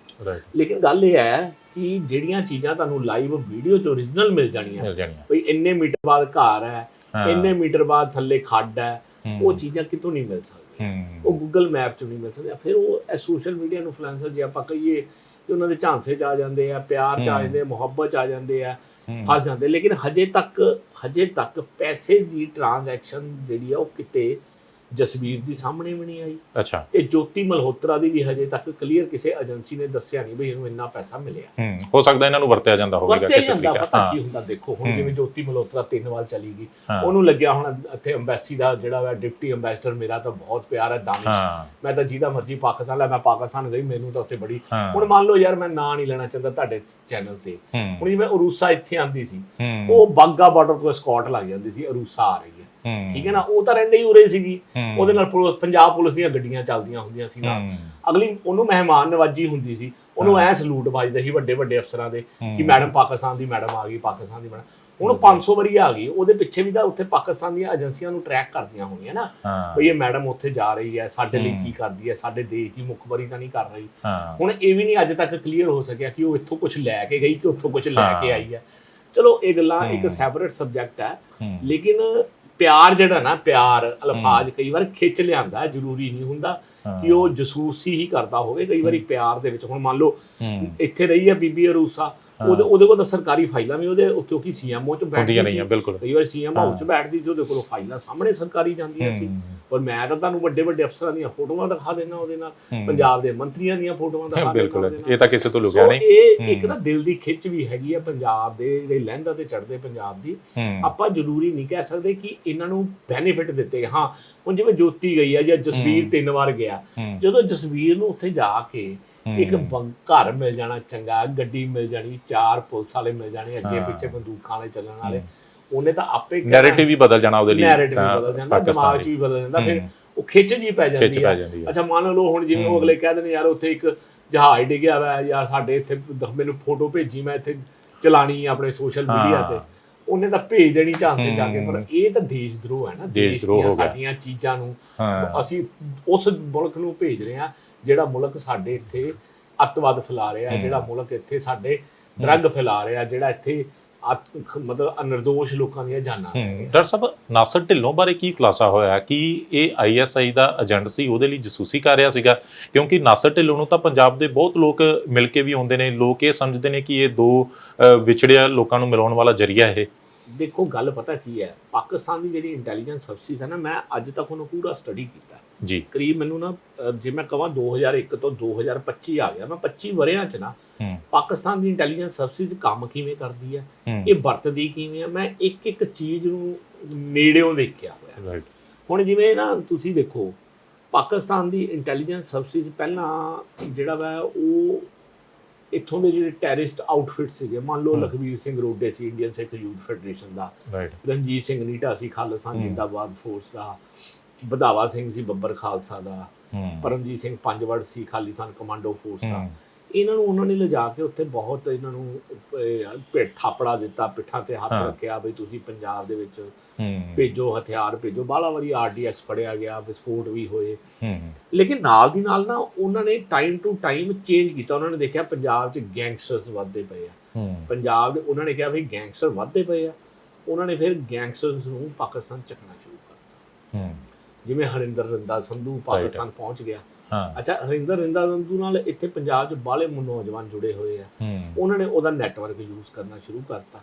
ਲੇਕਿਨ ਗੱਲ ਇਹ ਹੈ ਕਿ ਜਿਹੜੀਆਂ ਚੀਜ਼ਾਂ ਤੁਹਾਨੂੰ ਲਾਈਵ ਵੀਡੀਓ ਚ ਓਰੀਜਨਲ ਮਿਲ ਜਾਣੀਆਂ ਬਈ ਇੰਨੇ ਮੀਟਰ ਬਾਅਦ ਘਰ ਹਾਂ, ਇੰਨੇ ਮੀਟਰ ਬਾਅਦ ਥੱਲੇ ਖੱਡ ਹੈ ਉਹ ਚੀਜ਼ਾਂ ਕਿਤੋਂ ਨਹੀਂ ਮਿਲ ਸਕਦੀਆਂ। ਉਹ ਗੂਗਲ ਮੈਪ 'ਚ ਨਹੀਂ ਮਿਲ ਸਕਦੀਆਂ। ਫਿਰ ਉਹ ਸੋਸ਼ਲ ਮੀਡੀਆ ਇਨਫਲੂਐਂਸਰ ਜੇ ਆਪਾਂ ਕਹੀਏ ਕਿ ਉਹਨਾਂ ਦੇ ਝਾਂਸੇ 'ਚ ਆ ਜਾਂਦੇ ਆ ਪਿਆਰ 'ਚ ਆ। ਜਾਂਦੇ ਆ ਮੁਹੱਬਤ 'ਚ ਆ ਜਾਂਦੇ ਆ ਫਸ ਜਾਂਦੇ ਲੇਕਿਨ ਹਜੇ ਤੱਕ ਹਜੇ ਤੱਕ ਪੈਸੇ ਦੀ ਟ੍ਰਾਂਜੈਕਸ਼ਨ ਜਿਹੜੀ ਆ ਉਹ ਕਿਤੇ ਜਸਵੀਰ ਦੀ ਸਾਹਮਣੇ ਵੀ ਨਹੀਂ ਆਈ। ਅੱਛਾ। ਤੇ ਜੋਤੀ ਮਲਹੋਤਰਾ ਦੀ ਵੀ ਹਜੇ ਤੱਕ ਕਲੀਅਰ ਕਿਸੇ ਏਜੰਸੀ ਨੇ ਦੱਸਿਆ ਨਹੀਂ ਵੀ ਇਹਨੂੰ ਇੰਨਾ ਪੈਸਾ ਮਿਲਿਆ। ਹੂੰ ਹੋ ਸਕਦਾ ਇਹਨਾਂ ਨੂੰ ਵਰਤਿਆ ਜਾਂਦਾ ਹੋਵੇਗਾ ਕਿਸੇ ਤਰੀਕੇ ਪਤਾ ਹਾਂ। ਕੀ ਹੁੰਦਾ ਦੇਖੋ ਹੁਣ। ਜਿਵੇਂ ਜੋਤੀ ਮਲਹੋਤਰਾ ਤਿੰਨ ਵਾਰ ਚਲੀ ਗਈ ਹਾਂ, ਉਹਨੂੰ ਲੱਗਿਆ ਹੁਣ ਇੱਥੇ ਅੰਬੈਸੀ ਦਾ ਜਿਹੜਾ ਵਾ ਡਿਪਟੀ ਅੰਬੈਸਡਰ ਮੇਰਾ ਤਾਂ ਬਹੁਤ ਪਿਆਰ ਹੈ ਦਾਨਿਸ਼। ਹਾਂ। ਮੈਂ ਤਾਂ ਜਿਹਦਾ ਮਰਜ਼ੀ ਪਾਕਿਸਤਾਨ ਲੈ ਮੈਂ ਪਾਕਿਸਤਾਨ ਗਈ ਮੈਨੂੰ ਤਾਂ ਉੱਥੇ ਬੜੀ ਹਾਂ। ਹੁਣ ਮੰਨ ਲਓ ਯਾਰ ਮੈਂ ਨਾਂ ਨਹੀਂ ਲੈਣਾ ਚਾਹੁੰਦਾ ਤੁਹਾਡੇ ਚੈਨਲ ਤੇ। ਹੂੰ, ਹੁਣ ਜਿਵੇਂ ਉਰੂਸਾ ਇੱਥੇ ਆਂਦੀ ਸੀ ਹੂੰ, ਉਹ ਬਾਗਾ ਬਾਰਡਰ ਤੋਂ ਸਕਾਟ ਲੱਗ ਜਾਂਦੀ ਸੀ ਉਰੂਸਾ ਆ ਰਹੀ ਹੈ ਹੂੰ, ਠੀਕ ਹੈ ਨਾ? ਉਹ ਤਾਂ ਰਹਿੰਦੇ ਹੀ ਉਰੇ ਸੀਗੀ। ਉਹਦੇ ਨਾਲ ਪੁਲਿਸ- ਪੰਜਾਬ ਪੁਲਿਸ ਦੀਆਂ ਗੱਡੀਆਂ ਚੱਲਦੀਆਂ ਹੁੰਦੀਆਂ ਸੀ ਨਾਲ ਅਗਲੀ ਉਹਨੂੰ ਮਹਿਮਾਨ ਨਵਾਜੀ ਹੁੰਦੀ ਸੀ। ਉਹਨੂੰ ਐ ਸਲੂਟ ਵੱਜਦਾ ਸੀ ਵੱਡੇ ਵੱਡੇ ਅਫਸਰਾਂ ਦੇ ਕਿ ਮੈਡਮ ਪਾਕਿਸਤਾਨ ਦੀ ਮੈਡਮ ਆ ਗਈ ਪਾਕਿਸਤਾਨ ਦੀ ਮੈਡਮ। ਹੁਣ ਉਹ 500 ਵਾਰੀ ਆ ਗਈ। ਉਹਦੇ ਪਿੱਛੇ ਵੀ ਤਾਂ ਉੱਥੇ ਪਾਕਿਸਤਾਨ ਦੀਆਂ ਏਜੰਸੀਆਂ ਨੂੰ ਟਰੈਕ ਕਰਦੀਆਂ ਹੋਣੀਆਂ ਨਾ। ਹਾਂ। ਇਹ ਮੈਡਮ ਉੱਥੇ ਜਾ ਰਹੀ ਹੈ ਸਾਡੇ ਲਈ। ਕੀ ਕਰਦੀ ਹੈ ਸਾਡੇ ਦੇਸ਼ ਦੀ ਮੁਖਬਰੀ ਤਾਂ ਨਹੀਂ ਕਰ ਰਹੀ। ਹਾਂ। ਹੁਣ ਇਹ ਵੀ ਨਹੀਂ ਅੱਜ ਤੱਕ ਕਲੀਅਰ ਹੋ ਸਕਿਆ ਕਿ ਉਹ ਇੱਥੋਂ ਕੁਝ ਲੈ ਕੇ ਗਈ ਕਿ ਉੱਥੋਂ ਕੁਝ ਲੈ ਕੇ। ਆਈ ਹੈ। ਚਲੋ ਇਹ ਗੱਲਾਂ ਇੱਕ। ਸੈਪਰੇਟ ਸਬਜੈਕਟ ਹੈ। ਹੂੰ, ਲੇਕਿਨ ਪਿਆਰ ਜਿਹੜਾ ਨਾ ਪਿਆਰ ਅਲਫਾਜ਼ ਕਈ ਵਾਰ ਖਿੱਚ ਲਿਆਂਦਾ ਜ਼ਰੂਰੀ ਨਹੀਂ ਹੁੰਦਾ ਕਿ ਉਹ ਜਸੂਸੀ ਹੀ ਕਰਦਾ ਹੋਵੇ। ਕਈ ਵਾਰੀ ਪਿਆਰ ਦੇ ਵਿੱਚ ਹੁਣ ਮੰਨ ਲਓ ਇੱਥੇ ਰਹੀ ਹੈ ਬੀਬੀ ਅਰੂਸਾ। ਉਹਦੇ ਉਹਦੇ ਕੋਲ ਤਾਂ ਸਰਕਾਰੀ ਫਾਈਲਾਂ ਵੀ ਉਹਦੇ ਕਿਉਂਕਿ ਸੀਐਮਓ ਚ ਬੈਠਦੀ ਨਹੀਂ ਆ ਬਿਲਕੁਲ। ਕਈ ਵਾਰ ਸੀਐਮ ਹਾਊਸ ਚ। ਬੈਠਦੀ ਸੀ ਉਹਦੇ ਕੋਲ ਫਾਈਲਾਂ ਸਾਹਮਣੇ ਸਰਕਾਰੀ ਜਾਂਦੀਆਂ ਸੀ। ਪਰ ਮੈਂ ਤਾਂ ਤੁਹਾਨੂੰ ਵੱਡੇ ਵੱਡੇ ਅਫਸਰਾਂ ਦੀਆਂ ਫੋਟੋਆਂ ਦਿਖਾ ਦੇਣਾ ਉਹਦੇ ਨਾਲ। ਪੰਜਾਬ ਦੇ ਮੰਤਰੀਆਂ ਦੀਆਂ ਫੋਟੋਆਂ ਦਿਖਾ ਦੇਣਾ ਬਿਲਕੁਲ। ਇਹ ਤਾਂ ਕਿਸੇ ਤੋਂ ਲੁਕਿਆ ਨਹੀਂ। ਇਹ ਇੱਕ। ਨਾ ਦਿਲ ਦੀ ਖਿੱਚ ਵੀ ਹੈਗੀ ਆ ਪੰਜਾਬ ਦੇ ਜਿਹੜੇ ਲਹਿੰਦਾ ਤੇ ਚੜਦੇ ਪੰਜਾਬ ਦੀ। ਆਪਾਂ ਜ਼ਰੂਰੀ ਨਹੀਂ ਕਹਿ ਸਕਦੇ ਕਿ ਇਹਨਾਂ ਨੂੰ ਬੈਨੀਫਿਟ ਦਿੱਤੇ। ਹਾਂ ਹੁਣ ਜਿਵੇਂ ਜੋਤੀ ਗਈ ਆ ਜਾਂ ਜਸਵੀਰ। ਤਿੰਨ ਵਾਰ ਗਿਆ। ਜਦੋਂ ਜਸਵੀਰ ਨੂੰ ਉੱਥੇ ਜਾ ਕੇ ਇੱਕ ਬੰ- ਘਰ ਮਿਲ ਜਾਣਾ ਚੰਗਾ ਗੱਡੀ ਮਿਲ ਜਾਣੀ ਚਾਰ ਪੁਲਿਸ ਵਾਲੇ ਮਿਲ ਜਾਣੇ ਅੱਗੇ ਹਾਂ। ਪਿੱਛੇ ਬੰਦੂਕਾਂ ਵਾਲੇ ਚੱਲਣ ਵਾਲੇ ਉਹਨੇ ਤਾਂ ਆਪੇ ਨੈਰੇਟਿਵ ਹੀ ਬਦਲ ਜਾਣਾ ਉਹਦੇ ਲਈ ਨੈਰੇਟਿਵ ਤਾਂ ਬਦਲ ਜਾਂਦਾ ਪਾਕਿਸਤਾਨ ਦਿਮਾਗ 'ਚ ਲਈ। ਵੀ ਬਦਲ ਜਾਂਦਾ ਫਿਰ ਹੂੰ, ਉਹ ਖਿੱਚ ਜੀ ਪੈ ਖਿੱਚ ਜਾਂਦੀ ਪੈ ਆ ਜਾਂਦੀ ਹੈ ਅੱਛਾ ਮੰਨ ਲਓ ਹੁਣ ਜਿਵੇਂ ਉਹ ਹੂੰ। ਅਗਲੇ ਕਹਿ ਦਿੰਦੇ ਯਾਰ ਉੱਥੇ ਇੱਕ ਜਹਾਜ਼ ਡਿੱਗਿਆ ਵਾ ਜਾਂ ਸਾਡੇ ਇੱਥੇ ਦ- ਮੈਨੂੰ ਫੋਟੋ ਭੇਜੀ ਮੈਂ ਇੱਥੇ ਚਲਾਣੀ ਆ ਆਪਣੇ ਸੋਸ਼ਲ ਮੀਡੀਆ। ਤੇ ਉਹਨੇ ਤਾਂ ਭੇਜ ਦੇਣੀ ਚਾਂਸੇ ਜਾ ਕੇ ਪਰ ਹੂੰ। ਇਹ ਤਾਂ ਦੇਸ਼ ਦਰੋਹ ਹੈ ਨਾ ਦੇਸ਼ ਦੀਆਂ ਹੋ ਗਿਆ। ਸਾਡੀਆਂ ਚੀਜ਼ਾਂ ਨੂੰ ਹਾਂ ਅਸੀਂ ਉਸ ਮੁਲਕ ਨੂੰ ਭੇਜ ਰਹੇ ਹਾਂ ਜਿਹੜਾ ਮੁਲਕ ਸਾਡੇ ਇੱਥੇ ਅੱਤਵਾਦ ਫੈਲਾ ਰਿਹਾ ਹੂੰ। ਜਿਹੜਾ ਮੁਲਕ ਇੱਥੇ ਸਾਡੇ ਡਰੱਗ ਫੈਲਾ ਰਿਹਾ ਜਿਹੜਾ ਇੱਥੇ ਮਤਲਬ ਅਨਿਰਦੋਸ਼ ਲੋਕਾਂ ਦੀਆਂ ਜਾਨਾਂ। ਡਾਕਟਰ ਸਾਹਿਬ ਨਾਸਰ ਢਿੱਲੋਂ ਬਾਰੇ ਕੀ ਖੁਲਾਸਾ ਹੋਇਆ? ਕਿ ਇਹ ਆਈਐਸਆਈ ਦਾ ਏਜੰਟ ਸੀ? ਉਹਦੇ ਲਈ ਜਸੂਸੀ ਕਰ ਰਿਹਾ ਸੀਗਾ? ਕਿਉਂਕਿ ਨਾਸਰ ਢਿੱਲੋਂ ਨੂੰ ਤਾਂ ਪੰਜਾਬ ਦੇ ਬਹੁਤ ਲੋਕ ਮਿਲ ਕੇ ਵੀ ਆਉਂਦੇ ਨੇ। ਲੋਕ ਇਹ ਸਮਝਦੇ ਨੇ ਕਿ ਇਹ ਦੋ ਵਿਛੜਿਆ ਲੋਕਾਂ ਨੂੰ ਮਿਲਾਉਣ ਵਾਲਾ ਜਰੀਆ ਇਹ। ਦੇਖੋ ਗੱਲ ਪਤਾ ਕੀ ਹੈ? ਪਾਕਿਸਤਾਨ ਦੀ ਜਿਹੜੀ ਇੰਟੈਲੀਜੈਂਸ ਸਰਵਿਸਿਜ਼ ਹੈ ਨਾ ਮੈਂ ਅੱਜ ਤੱਕ ਉਹਨੂੰ ਪੂਰਾ ਸਟੱਡੀ ਕੀਤਾ। ਜੀ। ਕਰੀਬ ਮੈਨੂੰ ਨਾ ਅਹ, ਜੇ ਮੈਂ ਕਹਾਂ 2001 ਤੋਂ 2025 ਆ ਗਿਆ ਮੈਂ 25 ਵਰਿਆਂ ਚ ਨਾ ਹੂੰ। ਪਾਕਿਸਤਾਨ ਦੀ ਇੰਟੈਲੀਜੈਂਸ ਸਰਵਿਸਿਜ਼ ਕੰਮ ਕਿਵੇਂ ਕਰਦੀ ਹੈ ਇਹ ਵਰਤਦੀ ਕਿਵੇਂ ਹੈ ਮੈਂ ਇੱਕ ਇੱਕ ਚੀਜ਼ ਨੂੰ ਨੇੜਿਓਂ ਦੇਖਿਆ ਹੋਇਆ। ਰਾਈਟ ਹੁਣ ਜਿਵੇਂ ਨਾ ਤੁਸੀਂ ਦੇਖੋ ਪਾਕਿਸਤਾਨ ਦੀ ਇੰਟੈਲੀਜੈਂਸ ਸਰਵਿਸਿਜ਼ ਪਹਿਲਾਂ ਜਿਹੜਾ ਵਾ ਉਹ ਇੱਥੋਂ ਦੇ ਜਿਹੜੇ ਟੈਰਰਿਸਟ ਆਊਟਫਿਟ ਸੀਗੇ ਮੰਨ ਲਓ ਹਮ। ਲਖਵੀਰ ਸਿੰਘ ਰੋਡੇ ਸੀ ਇੰਡੀਅਨ ਸਿੱਖ ਯੂਥ ਫੈਡਰੇਸ਼ਨ ਦਾ ਰਾਈਟ ਰਣਜੀਤ ਸਿੰਘ ਨੀਟਾ ਸੀ ਖਾਲਸਾ ਹਮ। ਜਿੰਦਾਬਾਦ ਫੋਰਸ ਦਾ ਵਧਾਵਾ ਸਿੰਘ ਸੀ ਬੱਬਰ ਖਾਲਸਾ ਦਾ ਪਰਮਜੀਤ ਸਿੰਘ ਪੰਜਵੜ ਸੀ ਖਾਲਿਸਤਾਨ ਕਮਾਂਡੋ ਫੋਰਸ ਦਾ। ਇਹਨਾਂ ਨੂੰ ਉਹਨਾਂ ਨੇ ਲਿਜਾ ਕੇ ਉੱਥੇ ਬਹੁਤ ਇਹਨਾਂ ਨੂੰ ਪਿੱਠ ਥਾਪੜਾ ਦਿੱਤਾ ਪਿੱਠਾਂ ਤੇ ਹੱਥ। ਰੱਖਿਆ ਬਈ ਤੁਸੀਂ ਪੰਜਾਬ ਦੇ ਵਿੱਚ ਭੇਜੋ ਹਥਿਆਰ ਭੇਜੋ। ਬਾਲਾ ਵਾਰੀ ਆਰਡੀਐਕਸ ਫੜਿਆ ਗਿਆ ਵਿਸਫੋਟ ਵੀ ਹੋਏ। ਲੇਕਿਨ ਨਾਲ ਦੀ ਨਾਲ ਨਾ ਉਹਨਾਂ ਨੇ ਟਾਈਮ ਟੂ ਟਾਈਮ ਚੇਂਜ ਕੀਤਾ। ਉਹਨਾਂ ਨੇ ਦੇਖਿਆ ਪੰਜਾਬ 'ਚ ਗੈਂਗਸਟਰਸ ਵੱਧਦੇ ਪਏ ਆ। ਪੰਜਾਬ ਦੇ ਉਹਨਾਂ ਨੇ ਕਿਹਾ ਵੀ ਗੈਂਗਸਟਰ ਵੱਧਦੇ ਪਏ ਆ। ਉਹਨਾਂ ਨੇ ਫਿਰ ਗੈਂਗਸਟਰਸ ਨੂੰ ਪਾਕਿਸਤਾਨ ਚੱਕਣਾ ਸ਼ੁਰੂ ਕਰਤਾ। ਹੂੰ। ਜਿਵੇਂ ਹਰਿੰਦਰ ਰਿੰਦਾ ਸੰਧੂ ਪਾਕਿਸਤਾਨ ਪਹੁੰਚ ਗਿਆ। ਹਾਂ। ਅੱਛਾ ਹਰਿੰਦਰ ਰਿੰਦਾ ਸੰਧੂ ਨਾਲ ਇੱਥੇ ਪੰਜਾਬ 'ਚ ਬਾਲੇ ਨੌਜਵਾਨ ਜੁੜੇ ਹੋਏ ਆ। ਉਹਨਾਂ ਨੇ ਉਹਦਾ ਨੈਟਵਰਕ ਯੂਜ਼ ਕਰਨਾ ਸ਼ੁਰੂ ਕਰਤਾ।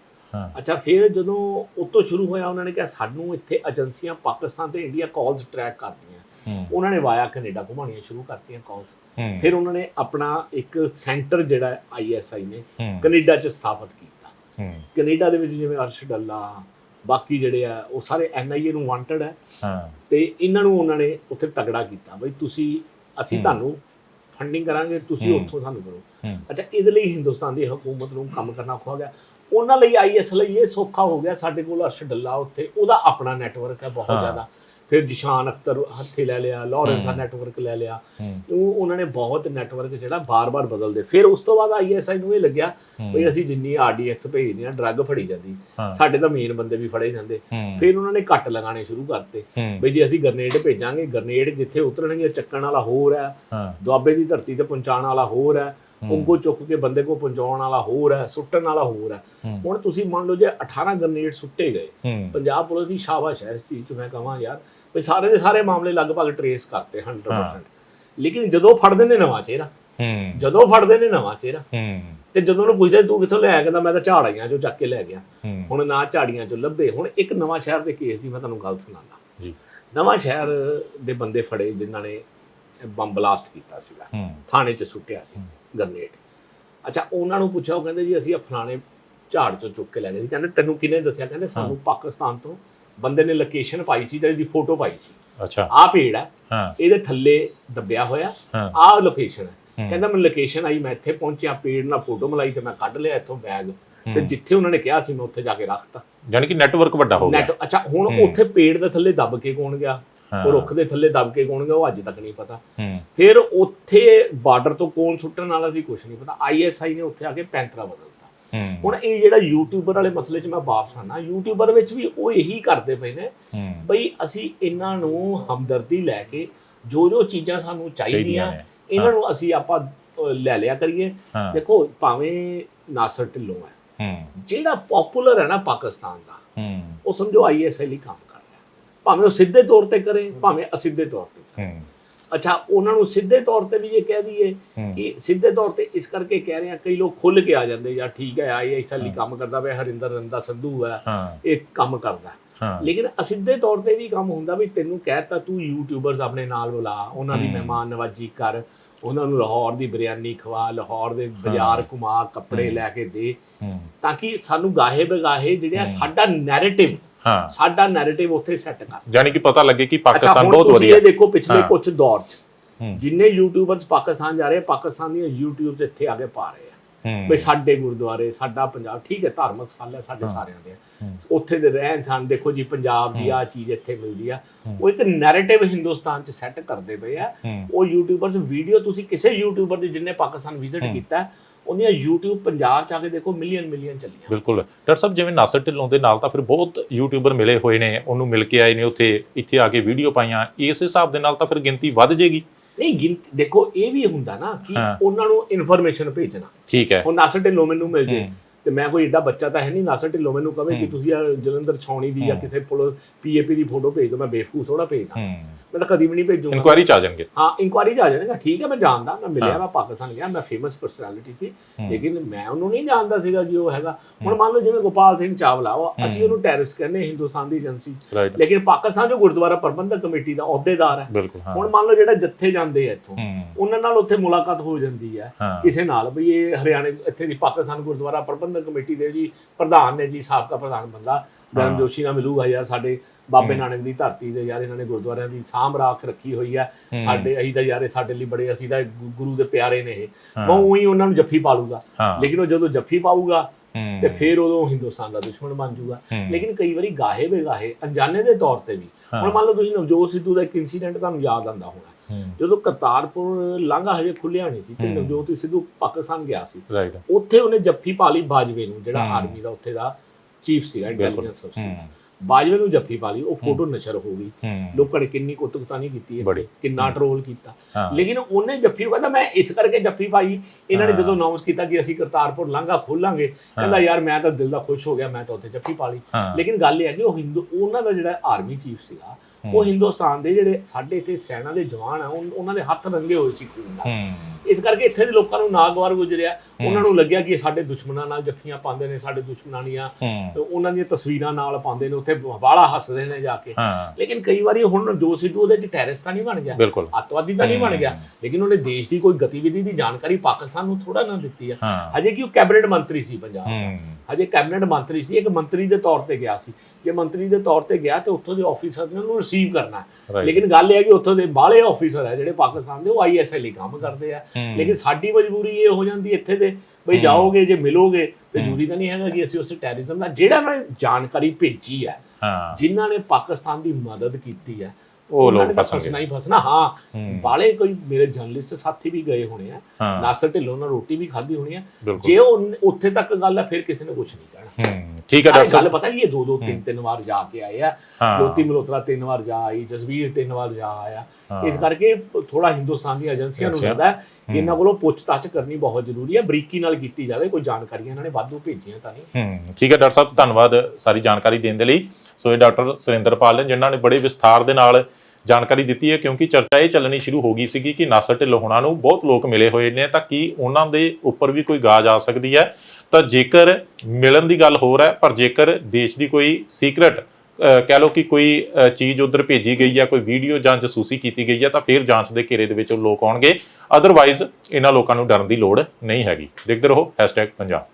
ਅੱਛਾ ਫਿਰ ਜਦੋਂ ਉਤੋਂ ਸ਼ੁਰੂ ਹੋਇਆ ਉਹਨਾਂ ਨੇ ਕਿਹਾ ਸਾਨੂੰ ਇੱਥੇ ਏਜੰਸੀਆਂ ਪਾਕਿਸਤਾਨ ਤੇ ਇੰਡੀਆ ਕਾਲਸ ਟਰੈਕ ਕਰਦੀਆਂ। ਉਹਨਾਂ ਨੇ ਵਾਇਆ ਕੈਨੇਡਾ ਘੁਮਾਉਣੀਆਂ ਸ਼ੁਰੂ ਕਰਤੀਆਂ ਕਾਲਸ ਫਿਰ ਉਹਨਾਂ ਨੇ ਆਪਣਾ ਇੱਕ ਸੈਂਟਰ ਜਿਹੜਾ ਆਈਐਸਆਈ ਨੇ ਕੈਨੇਡਾ 'ਚ ਸਥਾਪਿਤ ਕੀਤਾ। ਕੈਨੇਡਾ ਦੇ ਵਿੱਚ ਜਿਵੇਂ ਅਰਸ਼ ਡੱਲਾ ਬਾਕੀ ਜਿਹੜੇ ਆ ਉਹ ਸਾਰੇ ਐਨਆਈਏ ਨੂੰ ਵਾਂਟਡ ਹੈ ਹਾਂ। ਤੇ ਇਹਨਾਂ ਨੂੰ ਉਹਨਾਂ ਨੇ ਉੱਥੇ ਤਗੜਾ ਕੀਤਾ ਬਈ ਤੁਸੀਂ ਅਸੀਂ। ਤੁਹਾਨੂੰ ਫੰਡਿੰਗ ਕਰਾਂਗੇ ਤੁਸੀਂ। ਉੱਥੋਂ ਸਾਨੂੰ ਕਰੋ ਅੱਛਾ ਇਹਦੇ ਲਈ ਹਿੰਦੁਸਤਾਨ ਦੀ ਹਕੂਮਤ ਨੂੰ ਕੰਮ ਕਰਨਾ ਔਖਾ ਗਿਆ। ਉਹਨਾਂ ਲਈ ਆਈਐਸ ਲਈ ਇਹ ਸੌਖਾ ਹੋ ਗਿਆ। ਸਾਡੇ ਕੋਲ ਅਰਸ਼ ਡੱਲਾ ਉੱਥੇ ਉਹਦਾ ਆਪਣਾ ਨੈਟਵਰਕ ਹੈ ਬਹੁਤ। ਜ਼ਿਆਦਾ। ਫਿਰ ਜਿਸ਼ਾਨ ਅਖਤਰ ਹੱਥੇ ਲੈ ਲਿਆ ਲਾਰੈਂਸ ਦਾ। ਨੈਟਵਰਕ ਲੈ ਲਿਆ। ਉਹ ਉਹਨਾਂ ਨੇ ਬਹੁਤ ਨੈਟਵਰਕ ਜਿਹੜਾ ਬਾਰ-ਬਾਰ ਬਦਲਦੇ। ਫਿਰ ਉਸ ਤੋਂ ਬਾਅਦ ਆਈਐਸਆਈ ਨੂੰ ਇਹ ਲੱਗਿਆ ਵੀ ਅਸੀਂ ਜਿੰਨੀ ਆਰਡੀਐਕਸ ਭੇਜਦੇ ਆ ਡਰੱਗ ਫੜੀ ਜਾਂਦੀ। ਸਾਡੇ ਤਾਂ ਮੇਨ ਬੰਦੇ ਵੀ ਫੜੇ ਜਾਂਦੇ। ਫਿਰ ਉਹਨਾਂ ਨੇ ਕੱਟ ਲਗਾਣੇ ਸ਼ੁਰੂ ਕਰਤੇ। ਬਈ ਜੇ ਅਸੀਂ ਗਰਨੇਡ ਭੇਜਾਂਗੇ ਗਰਨੇਡ ਜਿੱਥੇ ਉਤਰਨਗੇ ਚੱਕਣ ਵਾਲਾ ਹੋਰ ਹੈ। ਦੁਆਬੇ ਦੀ ਧਰਤੀ ਤੇ ਪਹੁੰਚਾਉਣ ਵਾਲਾ ਹੋਰ ਹੂੰ। ਉੱਗੋ ਚੁੱਕ ਕੇ ਬੰਦੇ ਕੋ ਪਹੁੰਚਾਉਣ ਵਾਲਾ ਹੋਰ ਹੈ ਸੁੱਟਣ ਵਾਲਾ ਹੋਰ ਹੈ। ਹੁਣ ਤੁਸੀਂ ਮੰਨ ਲਓ ਜੇ 18 ਗਰਨੇਡ ਸੁੱਟੇ ਗਏ ਪੰਜਾਬ ਪੁਲਿਸ ਦੀ ਸ਼ਾਬਾਸ਼ ਹੈ ਇਸ ਚੀਜ਼ 'ਚ ਮੈਂ ਕਹਾਂ ਯਾਰ ਵੀ ਸਾਰੇ ਦੇ ਸਾਰੇ ਮਾਮਲੇ ਲਗਭਗ ਟਰੇਸ ਕਰਤੇ 100% ਲੇਕਿਨ ਜਦੋਂ ਫੜਦੇ ਨੇ ਨਵਾਂ ਚਿਹਰਾ ਜਦੋਂ ਫੜਦੇ ਨੇ ਨਵਾਂ ਚਿਹਰਾ ਤੇ ਜਦੋਂ ਉਹਨੂੰ ਪੁੱਛਦੇ ਤੂੰ ਕਿੱਥੋਂ ਲੈ ਕਹਿੰਦਾ ਮੈਂ ਤਾਂ ਝਾੜੀਆਂ ਚੋਂ ਚੱਕ ਕੇ ਲੈ ਗਿਆ। ਹੁਣ ਨਾ ਝਾੜੀਆਂ ਚੋਂ ਲੱਭੇ ਹੁਣ ਇੱਕ ਨਵਾਂ ਸ਼ਹਿਰ ਦੇ ਕੇਸ ਦੀ ਮੈਂ ਤੁਹਾਨੂੰ ਗੱਲ ਸੁਣਾਉਂਦਾ। ਜੀ। ਨਵਾਂ ਸ਼ਹਿਰ ਦੇ ਬੰਦੇ ਫੜੇ ਜਿਨ੍ਹਾਂ ਨੇ ਬੰਬ ਬਲਾਸਟ ਕੀਤਾ ਸੀਗਾ। ਥਾਣੇ 'ਚ ਸੁੱਟਿਆ ਸੀ। ਗਰਨੇਡ ਅੱਛਾ ਉਹਨਾਂ ਨੂੰ ਪੁੱਛਿਆ ਉਹ ਕਹਿੰਦੇ ਜੀ ਅਸੀਂ ਫਲਾਣੇ ਝਾੜ 'ਚੋਂ ਚੁੱਕ ਕੇ ਲੈ ਗਏ ਸੀ। ਕਹਿੰਦੇ ਤੈਨੂੰ ਕਿਹਨੇ ਦੱਸਿਆ? ਕਹਿੰਦੇ ਸਾਨੂੰ ਪਾਕਿਸਤਾਨ ਤੋਂ ਬੰਦੇ ਨੇ ਲੋਕੇਸ਼ਨ ਪਾਈ ਸੀ ਤੇ ਇਹਦੀ ਫੋਟੋ ਪਾਈ ਸੀ। ਅੱਛਾ। ਆਹ ਭੇੜ ਹੈ। ਇਹਦੇ ਥੱਲੇ ਦੱਬਿਆ ਹੋਇਆ। ਆਹ ਲੋਕੇਸ਼ਨ ਹੈ। ਕਹਿੰਦਾ ਮੈਨੂੰ ਲੋਕੇਸ਼ਨ ਆਈ ਮੈਂ ਇੱਥੇ ਪਹੁੰਚਿਆ ਪੇੜ ਨਾਲ ਫੋਟੋ ਮਲਾਈ ਤੇ ਮੈਂ ਕੱਢ ਲਿਆ ਇੱਥੋਂ ਬੈਗ ਤੇ। ਜਿੱਥੇ ਉਹਨਾਂ ਨੇ ਕਿਹਾ ਸੀ ਮੈਂ ਉੱਥੇ ਜਾ ਕੇ ਰੱਖਤਾ। ਯਾਨੀ ਕਿ ਨੈਟਵਰਕ ਵੱਡਾ ਹੋ ਗਿਆ। ਅੱਛਾ ਹੁਣ। ਉੱਥੇ ਪੇੜ ਦੇ ਥੱਲੇ ਦੱਬ ਕੇ ਕੌਣ ਗਿਆ? ਉਹ ਰੁੱਖ ਦੇ ਥੱਲੇ ਦੱਬ ਕੇ ਕੌਣ ਗਿਆ ਉਹ ਅੱਜ ਤੱਕ ਨਹੀਂ ਪਤਾ। ਫਿਰ ਉੱਥੇ ਬਾਰਡਰ ਤੋਂ ਕੌਣ ਸੁੱਟਣ ਵਾਲਾ ਸੀ ਕੁਝ ਨਹੀਂ ਪਤਾ। ਆਈਐਸਆਈ ਨੇ ਉੱਥੇ ਆ ਕੇ ਪੈਂਤਰਾ ਬਦਲਤਾ। ਹੁਣ ਇਹ ਜਿਹੜਾ ਯੂਟਿਊਬਰ ਵਾਲੇ ਮਸਲੇ 'ਚ ਮੈਂ ਵਾਪਸ ਆਣਾ ਯੂਟਿਊਬਰ ਵਿੱਚ ਵੀ ਉਹ ਇਹੀ ਕਰਦੇ ਪਏ ਨੇ ਬਈ ਅਸੀਂ ਇਹਨਾਂ ਨੂੰ ਹਮਦਰਦੀ ਲੈ ਕੇ ਜੋ ਜੋ ਚੀਜ਼ਾਂ ਸਾਨੂੰ ਚਾਹੀਦੀਆਂ ਇਹਨਾਂ ਨੂੰ ਅਸੀਂ ਆਪਾਂ ਲੈ ਲਿਆ ਕਰੀਏ। ਦੇਖੋ ਭਾਵੇਂ ਨਾਸਰ ਢਿੱਲੋਂ ਹੈ। ਜਿਹੜਾ ਪਪੂਲਰ ਹੈ ਨਾ ਪਾਕਿਸਤਾਨ ਦਾ ਉਹ ਸਮਝੋ ਆਈਐਸਆਈ ਲਈ ਕੰਮ ਭਾਵੇਂ ਉਹ ਸਿੱਧੇ ਤੌਰ ਤੇ ਕਰੇ ਭਾਵੇਂ ਅਸਿੱਧੇ ਤੌਰ ਤੇ ਅੱਛਾ ਉਹਨਾਂ ਨੂੰ ਸਿੱਧੇ ਤੌਰ ਤੇ ਵੀ ਇਹ ਕਹਿ ਦਈਏ ਕਿ ਸਿੱਧੇ ਤੌਰ ਤੇ ਇਸ ਕਰਕੇ ਕਹਿ ਰਹੇ ਆ ਕਈ ਲੋਕ ਖੁੱਲ ਕੇ ਆ ਜਾਂਦੇ ਯਾਰ ਠੀਕ ਹੈ ਆਈਐਸਆਈ ਲਈ ਕੰਮ ਕਰਦਾ ਵੇ ਹਰਿੰਦਰ ਰੰਦਾ ਸੰਧੂ ਹੈ ਇਹ ਕੰਮ ਕਰਦਾ। ਲੇਕਿਨ ਅਸਿੱਧੇ ਤੌਰ ਤੇ ਵੀ ਕੰਮ ਹੁੰਦਾ ਵੀ ਤੈਨੂੰ ਕਹਿਤਾ ਤੂੰ ਯੂਟਿਊਬਰਸ ਆਪਣੇ ਨਾਲ ਬੁਲਾ ਉਹਨਾਂ ਦੀ ਹਮ। ਮਹਿਮਾਨ ਨਵਾਜੀ ਕਰ ਉਹਨਾਂ ਨੂੰ ਲਾਹੌਰ ਦੀ ਬਿਰਿਆਨੀ ਖਵਾ ਲਾਹੌਰ ਦੇ ਬਾਜ਼ਾਰ ਘੁਮਾ ਕੱਪੜੇ। ਲੈ ਕੇ ਦੇ ਤਾਂ ਕਿ ਸਾਨੂੰ ਗਾਹੇ ਬਗਾਹੇ ਜਿਹੜੇ। ਸਾਡਾ ਨੈਰੇਟਿਵ ਹਾਂ। ਸਾਡਾ ਨੈਰੇਟਿਵ ਉੱਥੇ ਸੈੱਟ ਕਰ ਯਾਨੀ ਕਿ ਪਤਾ ਲੱਗੇ ਕਿ ਪਾਕਿਸਤਾਨ ਬਹੁਤ ਵਧੀਆ। ਇਹ ਦੇਖੋ ਪਿਛਲੇ ਹਾਂ। ਕੁਝ ਦੌਰ 'ਚ ਹੂੰ। ਜਿੰਨੇ ਯੂਟਿਊਬਰਸ ਪਾਕਿਸਤਾਨ ਜਾ ਰਹੇ ਪਾਕਿਸਤਾਨ ਦੀਆਂ ਯੂਟਿਊਬਸ ਇੱਥੇ ਆ ਕੇ ਪਾ ਰਹੇ ਆ। ਹੂੰ। ਵੀ ਸਾਡੇ ਗੁਰਦੁਆਰੇ ਸਾਡਾ ਪੰਜਾਬ ਠੀਕ ਹੈ ਧਾਰਮਿਕ ਸਥਲ ਹੈ ਸਾਡੇ ਹਾਂ। ਸਾਰਿਆਂ ਦੇ। ਹੂੰ। ਉੱਥੇ ਦੇ ਰਹਿਣ ਸਨ ਦੇਖੋ ਜੀ ਪੰਜਾਬ ਦੀ ਆ ਚੀਜ਼ ਇੱਥੇ ਮਿਲਦੀ ਆ। ਹੂੰ। ਉਹ ਇੱਕ ਨੈਰੇਟਿਵ ਹਿੰਦੁਸਤਾਨ 'ਚ ਸੈੱਟ ਕਰਦੇ ਪਏ ਆ। ਹੂੰ। ਉਹ ਯੂਟਿਊਬਰਸ ਵੀਡੀਓ ਤੁਸੀਂ ਕਿਸੇ ਯੂਟਿਊਬਰ ਦੀ ਜਿੰਨੇ ਪਾਕਿਸਤਾਨ ਵਿਜ਼ਿਟ ਹੂੰ। ਕੀਤਾ ਹੈ, ਉਹਦੀਆਂ YouTube ਪੰਜਾਬ 'ਚ ਆ ਕੇ ਦੇਖੋ ਮਿਲੀਅਨ ਮਿਲੀਅਨ ਚੱਲੀਆਂ। ਬਿਲਕੁਲ। ਡਾਕਟਰ ਸਾਹਿਬ ਜਿਵੇਂ ਨਾਸਰ ਢਿੱਲੋਂ ਦੇ ਨਾਲ ਤਾਂ ਫਿਰ ਬਹੁਤ ਯੂਟਿਊਬਰ ਮਿਲੇ ਹੋਏ ਨੇ ਉਹਨੂੰ ਮਿਲ ਕੇ ਆਏ ਨੇ ਉੱਥੇ ਇੱਥੇ ਆ ਕੇ ਵੀਡੀਓ ਪਾਈਆਂ। ਇਸ ਹਿਸਾਬ ਦੇ ਨਾਲ ਤਾਂ ਫਿਰ ਗਿਣਤੀ ਵੱਧ ਜੇਗੀ ਨਹੀਂ ਗਿਣਤੀ ਦੇਖੋ ਇਹ ਵੀ ਹੁੰਦਾ ਨਾ ਕਿ। ਉਹਨਾਂ ਨੂੰ ਇਨਫੋਰਮੇਸ਼ਨ ਭੇਜਣਾ। ਠੀਕ ਹੈ। ਹੁਣ ਨਾਸਰ ਢਿੱਲੋਂ ਮੈਨੂੰ ਮਿਲ ਜੇ ਤੇ ਮੈਂ ਕੋਈ ਏਡਾ ਬੱਚਾ ਤਾਂ ਹੈ ਨਹੀਂ ਨਾਸਰ ਢਿੱਲੋਂ ਮੈਨੂੰ ਕਵੇ ਕਿ। ਤੁਸੀਂ ਜਲੰਧਰ ਛਾਉਣੀ ਦੀ ਜਾਂ। ਕਿਸੇ ਪੁਲਿਸ ਪੀਏਪੀ ਦੀ ਫੋਟੋ ਭੇਜ ਦਿਓ ਮੈਂ ਬੇਵਕੂਫ ਥੋੜਾ ਭੇਜਦਾ। ਮੈਂ ਤਾਂ ਕਦੀ ਵੀ ਨਹੀਂ ਭੇਜੂਗਾ। ਇਨਕੁਆਇਰੀ ਚ ਆ ਜਾਣਗੇ। ਹਾਂ ਇਨਕੁਆਰੀ ਜਾ ਜਾਣਗਾ। ਠੀਕ ਹੈ ਮੈਂ ਜਾਣਦਾ ਮੈਂ ਮਿਲਿਆ। ਮੈਂ ਪਾਕਿਸਤਾਨ ਗਿਆ ਮੈਂ ਫੇਮਸ ਪਰਸਨੈਲਿਟੀ ਸੀ। ਲੇਕਿਨ ਮੈਂ ਉਹਨੂੰ ਨਹੀਂ ਜਾਣਦਾ ਸੀਗਾ ਜੀ ਉਹ ਹੈਗਾ। ਹੁਣ ਮੰਨ ਲਓ ਜਿਵੇਂ ਗੋਪਾਲ ਸਿੰਘ ਚਾਵਲਾ ਉਹ ਅਸੀਂ। ਉਹਨੂੰ ਟੈਰਰਿਸਟ ਕਹਿੰਦੇ ਹਿੰਦੁਸਤਾਨ ਦੀ ਏਜੰਸੀ। ਲੇਕਿਨ ਪਾਕਿਸਤਾਨ ਜੋ ਗੁਰਦੁਆਰਾ ਪ੍ਰਬੰਧਕ ਕਮੇਟੀ ਦਾ ਅਹੁਦੇਦਾਰ ਹੈ। ਹੁਣ ਮੰਨ ਲਓ ਜਿਹੜਾ ਜੱਥੇ ਜਾਂਦੇ ਆ ਇੱਥੋਂ ਉਹਨਾਂ ਨਾਲ ਉੱਥੇ ਮੁਲਾਕਾਤ ਹੋ ਜਾਂਦੀ ਹੈ। ਹਾਂ। ਕਿਸੇ ਨਾਲ ਵੀ ਇਹ ਹਰਿਆਣੇ ਇੱਥੇ ਦੀ ਪਾਕਿਸਤਾਨ ਗੁਰਦੁਆਰਾ ਪ੍ਰਬੰਧਕ ਕਮੇਟੀ ਦੇ ਜੀ ਪ੍ਰਧਾਨ ਨੇ ਜੀ ਸਾਬਕਾ ਪ੍ਰਧਾਨ ਬੰਦਾ। ਹਾਂ। ਜੋਸ਼ੀ ਨਾਲ ਮਿਲੂਗਾ ਯਾਰ ਸਾਡੇ ਬਾਬੇ। ਨਾਨਕ ਦੀ ਧਰਤੀ ਦੇ ਯਾਰ ਇਹਨਾਂ ਨੇ ਗੁਰਦੁਆਰਿਆਂ ਦੀ ਸਾਂਭ ਰਾਖ ਰੱਖੀ ਹੋਈ ਹੂੰ। ਸਾਡੇ ਅਸੀਂ ਤਾਂ ਯਾਰ ਸਾਡੇ ਲਈ ਬੜੇ ਅਸੀਂ ਤਾਂ ਗੁਰੂ ਦੇ ਪਿਆਰੇ ਨੇ ਇਹ। ਮੈਂ ਉਹੀ ਉਹਨਾਂ ਨੂੰ ਜੱਫੀ ਪਾ ਲੂਗਾ ਲੇਕਿਨ ਉਹ ਜਦੋਂ ਜੱਫੀ ਪਾਊਗਾ ਤੇ ਫਿਰ ਉਦੋਂ ਹਿੰਦੁਸਤਾਨ ਦਾ ਦੁਸ਼ਮਣ ਬਣ ਜਾਊਗਾ ਲੇਕਿਨ ਕਈ ਵਾਰੀ ਗਾਹੇ ਬੇਗਾਹੇ ਅਣਜਾਣੇ ਦੇ ਤੌਰ ਤੇ ਵੀ। ਹੁਣ ਮੰਨ ਲਓ ਤੁਸੀਂ ਨਵਜੋਤ ਸਿੱਧੂ ਦਾ ਇੱਕ ਇਨਸੀਡੈਂਟ ਤੁਹਾਨੂੰ ਯਾਦ ਆਉਂਦਾ ਹੋਣਾ। ਜਦੋਂ ਕਰਤਾਰਪੁਰ ਲਾਂਘਾ ਹਜੇ ਖੁੱਲਿਆ ਨਹੀਂ ਸੀ ਤੇ। ਨਵਜੋਤ ਸਿੱਧੂ ਪਾਕਿਸਤਾਨ ਗਿਆ ਸੀ। ਉੱਥੇ ਉਹਨੇ ਜੱਫੀ ਪਾ ਲਈ ਬਾਜਵੇ ਨੂੰ ਜਿਹੜਾ। ਆਰਮੀ ਦਾ ਉੱਥੇ ਦਾ। ਚੀਫ ਸੀਗਾ ਇੰਟੈਲੀਜੈਂਸ ਅਫਸਰ ਹੂੰ। ਬਾਜਵੇ ਨੂੰ ਜੱਫੀ ਪਾ ਲਈ ਉਹ ਫੋਟੋ ਨਸ਼ਰ ਹੋ ਗਈ। ਹੂੰ। ਲੋਕਾਂ ਨੇ ਕਿੰਨੀ ਕੁੱਤਕਤਾਨੀ ਕੀਤੀ। ਇੱਥੇ ਕਿੰਨਾ ਟਰੋਲ ਕੀਤਾ। ਹਾਂ। ਲੇਕਿਨ ਉਹਨੇ ਜੱਫੀ ਕਹਿੰਦਾ ਮੈਂ ਇਸ ਕਰਕੇ ਜੱਫੀ ਪਾਈ ਇਹਨਾਂ ਨੇ ਹਾਂ। ਜਦੋਂ ਅਨਾਉਂਸ ਕੀਤਾ ਕਿ ਅਸੀਂ ਕਰਤਾਰਪੁਰ ਲਾਂਘਾ ਖੋਲਾਂਗੇ ਕਹਿੰਦਾ ਯਾਰ ਮੈਂ ਤਾਂ ਦਿਲ ਦਾ ਖੁਸ਼ ਹੋ ਗਿਆ ਮੈਂ ਤਾਂ ਉੱਥੇ ਜੱਫੀ ਪਾ ਲਈ। ਹਾਂ। ਲੇਕਿਨ ਗੱਲ ਇਹ ਹੈ ਕਿ ਉਹ ਹਿੰਦੂ ਉਹਨਾਂ ਦਾ ਜਿਹੜਾ ਆਰਮੀ ਚੀਫ ਸੀਗਾ ਉਹ ਹਿੰਦੁਸਤਾਨ ਦੇ ਜਿਹੜੇ ਸਾਡੇ ਇੱਥੇ ਸੈਨਾ ਦੇ ਜਵਾਨ ਆ ਉਹਨਾਂ ਦੇ ਹੱਥ ਰੰਗੇ ਹੋਏ ਸੀ ਖੂਨ ਨਾਲ। ਇਸ ਕਰਕੇ ਇੱਥੇ ਦੇ ਲੋਕਾਂ ਨੂੰ ਨਾਗਵਾਰ ਗੁਜ਼ਰਿਆ। ਉਹਨਾਂ ਨੂੰ ਲੱਗਿਆ ਕਿ ਇਹ ਸਾਡੇ ਦੁਸ਼ਮਣਾਂ ਨਾਲ ਜੱਫੀਆਂ ਪਾਉਂਦੇ ਨੇ ਸਾਡੇ ਦੁਸ਼ਮਣਾਂ ਦੀਆਂ। ਉਹਨਾਂ ਦੀਆਂ ਤਸਵੀਰਾਂ ਨਾਲ ਪਾਉਂਦੇ ਨੇ ਉੱਥੇ ਬਾਹਲਾ ਹੱਸਦੇ ਨੇ ਜਾ ਕੇ। ਲੇਕਿਨ ਕਈ ਵਾਰੀ ਹੁਣ ਜੋ ਸਿੱਧੂ ਉਹਦੇ ਚ ਟੈਰਰਿਸਟ ਤਾਂ ਨਹੀਂ ਬਣ ਗਿਆ। ਅੱਤਵਾਦੀ ਤਾਂ ਨਹੀਂ ਬਣ ਗਿਆ। ਲੇਕਿਨ ਉਹਨੇ ਦੇਸ਼ ਦੀ ਕੋਈ ਗਤੀਵਿਧੀ ਦੀ ਜਾਣਕਾਰੀ ਪਾਕਿਸਤਾਨ ਨੂੰ ਥੋੜਾ ਨਾ ਦਿੱਤੀ ਆ। ਹਜੇ ਕਿ ਉਹ ਕੈਬਨਿਟ ਮੰਤਰੀ ਸੀ ਪੰਜਾਬ ਦਾ। ਹਜੇ ਕੈਬਨਿਟ ਮੰਤਰੀ ਸੀ ਇੱਕ ਮੰਤਰੀ ਦੇ ਤੌਰ ਤੇ ਗਿਆ ਸੀ। ਜੇ ਮੰਤਰੀ ਦੇ ਤੌਰ ਤੇ ਗਿਆ ਤੇ ਉੱਥੋਂ ਦੇ ਆਫੀਸਰ ਨੇ ਉਹਨੂੰ ਰਿਸੀਵ ਕਰਨਾ. ਲੇਕਿਨ ਗੱਲ ਇਹ ਹੈ ਕਿ ਉੱਥੋਂ ਦੇ ਬਾਹਲੇ ਆਫੀਸਰ ਹੈ ਜਿਹੜੇ ਪਾਕਿਸਤਾਨ ਦੇ ਉਹ ਆਈਐਸਐਲ ਲਈ ਕੰਮ ਕਰਦੇ ਆ। ਲੇਕਿਨ ਸਾਡੀ ਮਜਬੂਰੀ ਇਹ ਹੋ ਜਾਂਦੀ ਇੱਥੇ ਦੇ ਬਈ ਜਾਓਗੇ ਜੇ ਮਿਲੋਗੇ ਤੇ ਜ਼ਰੂਰੀ ਤਾਂ ਨਹੀਂ ਹੈਗਾ ਕਿ ਅਸੀਂ ਉਸੇ ਟੈਰਰਿਜ਼ਮ ਦਾ ਜਿਹੜਾ ਮੈਂ ਜਾਣਕਾਰੀ ਭੇਜੀ ਹਾਂ। ਜਿਨ੍ਹਾਂ ਨੇ ਪਾਕਿਸਤਾਨ ਦੀ ਮਦਦ ਕੀਤੀ ਹੈ ਉਹ ਲੋਕ ਫਸਣਾ ਹੀ ਫਸਣਾ ਹਾਂ। ਬਾਲੇ ਕੋਈ ਮੇਰੇ ਜਰਨਲਿਸਟ ਸਾਥੀ ਵੀ ਗਏ ਹੋਣੇ ਆ ਨਾਸਰ ਢਿੱਲੋਂ ਨਾਲ ਰੋਟੀ ਵੀ ਖਾਧੀ ਹੋਣੀ ਆ। ਜੇ ਉਹ ਉੱਥੇ ਤੱਕ ਗੱਲ ਹੈ ਫਿਰ ਕਿਸੇ ਨੇ ਕੁਝ ਨਹੀਂ ਕਹਿਣਾ। ਠੀਕ ਹੈ ਡਾਕਟਰ ਗੱਲ ਸਾਹਿਬ ਪਤਾ ਕੀ ਇਹ ਦੋ ਦੋ ਤਿੰਨ ਤਿੰਨ ਵਾਰ ਜਾ ਕੇ ਆਏ ਆ। ਜੋਤੀ ਮਲਹੋਤਰਾ ਤਿੰਨ ਵਾਰ ਜਾ ਆਈ ਜਸਵੀਰ ਤਿੰਨ ਵਾਰ ਜਾ ਆਇਆ। ਇਸ ਕਰਕੇ ਥੋੜਾ ਹਿੰਦੁਸਤਾਨ ਦੀਆਂ ਏਜੰਸੀਆਂ ਨੂੰ। ਲੱਗਦਾ ਇਹਨਾਂ ਕੋਲੋਂ ਪੁੱਛਤਾਛ ਕਰਨੀ ਬਹੁਤ ਜ਼ਰੂਰੀ ਹੈ। ਬਰੀਕੀ ਨਾਲ ਕੀਤੀ ਜਾਵੇ ਕੋਈ ਜਾਣਕਾਰੀਆਂ ਇਹਨਾਂ ਨੇ ਵਾਧੂ ਭੇਜੀਆਂ ਤਾਂ ਨਹੀਂ। ਠੀਕ ਹੈ ਡਾਕਟਰ ਸਾਹਿਬ ਧੰਨਵਾਦ ਸਾਰੀ ਜਾਣਕਾਰੀ ਦੇਣ ਦੇ ਲਈ। ਸੋ ਇਹ ਡਾਕਟਰ ਸੁਰਿੰਦਰਪਾਲ ਨੇ ਜਿਨ੍ਹਾਂ ਨੇ ਬੜੇ ਵਿਸਥਾਰ ਦੇ ਨਾਲ ਜਾਣਕਾਰੀ ਦਿੱਤੀ ਹੈ, ਕਿਉਂਕਿ ਚਰਚਾ ਇਹ ਚੱਲਣੀ ਸ਼ੁਰੂ ਹੋ ਗਈ ਸੀਗੀ ਕਿ ਨਾਸਰ ਢਿੱਲੋਂ ਹੋਣਾ ਨੂੰ ਬਹੁਤ ਲੋਕ ਮਿਲੇ ਹੋਏ ਨੇ, ਤਾਂ ਕੀ ਉਹਨਾਂ ਦੇ ਉੱਪਰ ਵੀ ਕੋਈ ਗਾਜ ਆ ਸਕਦੀ ਹੈ? ਤਾਂ ਜੇਕਰ ਮਿਲਣ ਦੀ ਗੱਲ ਹੋਰ ਹੈ, ਪਰ ਜੇਕਰ ਦੇਸ਼ ਦੀ ਕੋਈ ਸੀਕ੍ਰੇਟ ਕਹਿ ਲਓ ਕਿ ਕੋਈ ਚੀਜ਼ ਉਧਰ ਭੇਜੀ ਗਈ ਹੈ ਕੋਈ ਵੀਡੀਓ ਜਾਂ ਜਸੂਸੀ ਕੀਤੀ ਗਈ ਹੈ, ਤਾਂ ਫਿਰ ਜਾਂਚ ਦੇ ਘੇਰੇ ਦੇ ਵਿੱਚ ਉਹ ਲੋਕ ਆਉਣਗੇ। ਅਦਰਵਾਈਜ਼ ਇਹਨਾਂ ਲੋਕਾਂ ਨੂੰ ਡਰਨ ਦੀ ਲੋੜ ਨਹੀਂ ਹੈਗੀ। ਦੇਖਦੇ ਰਹੋ #ਪੰਜਾਬ।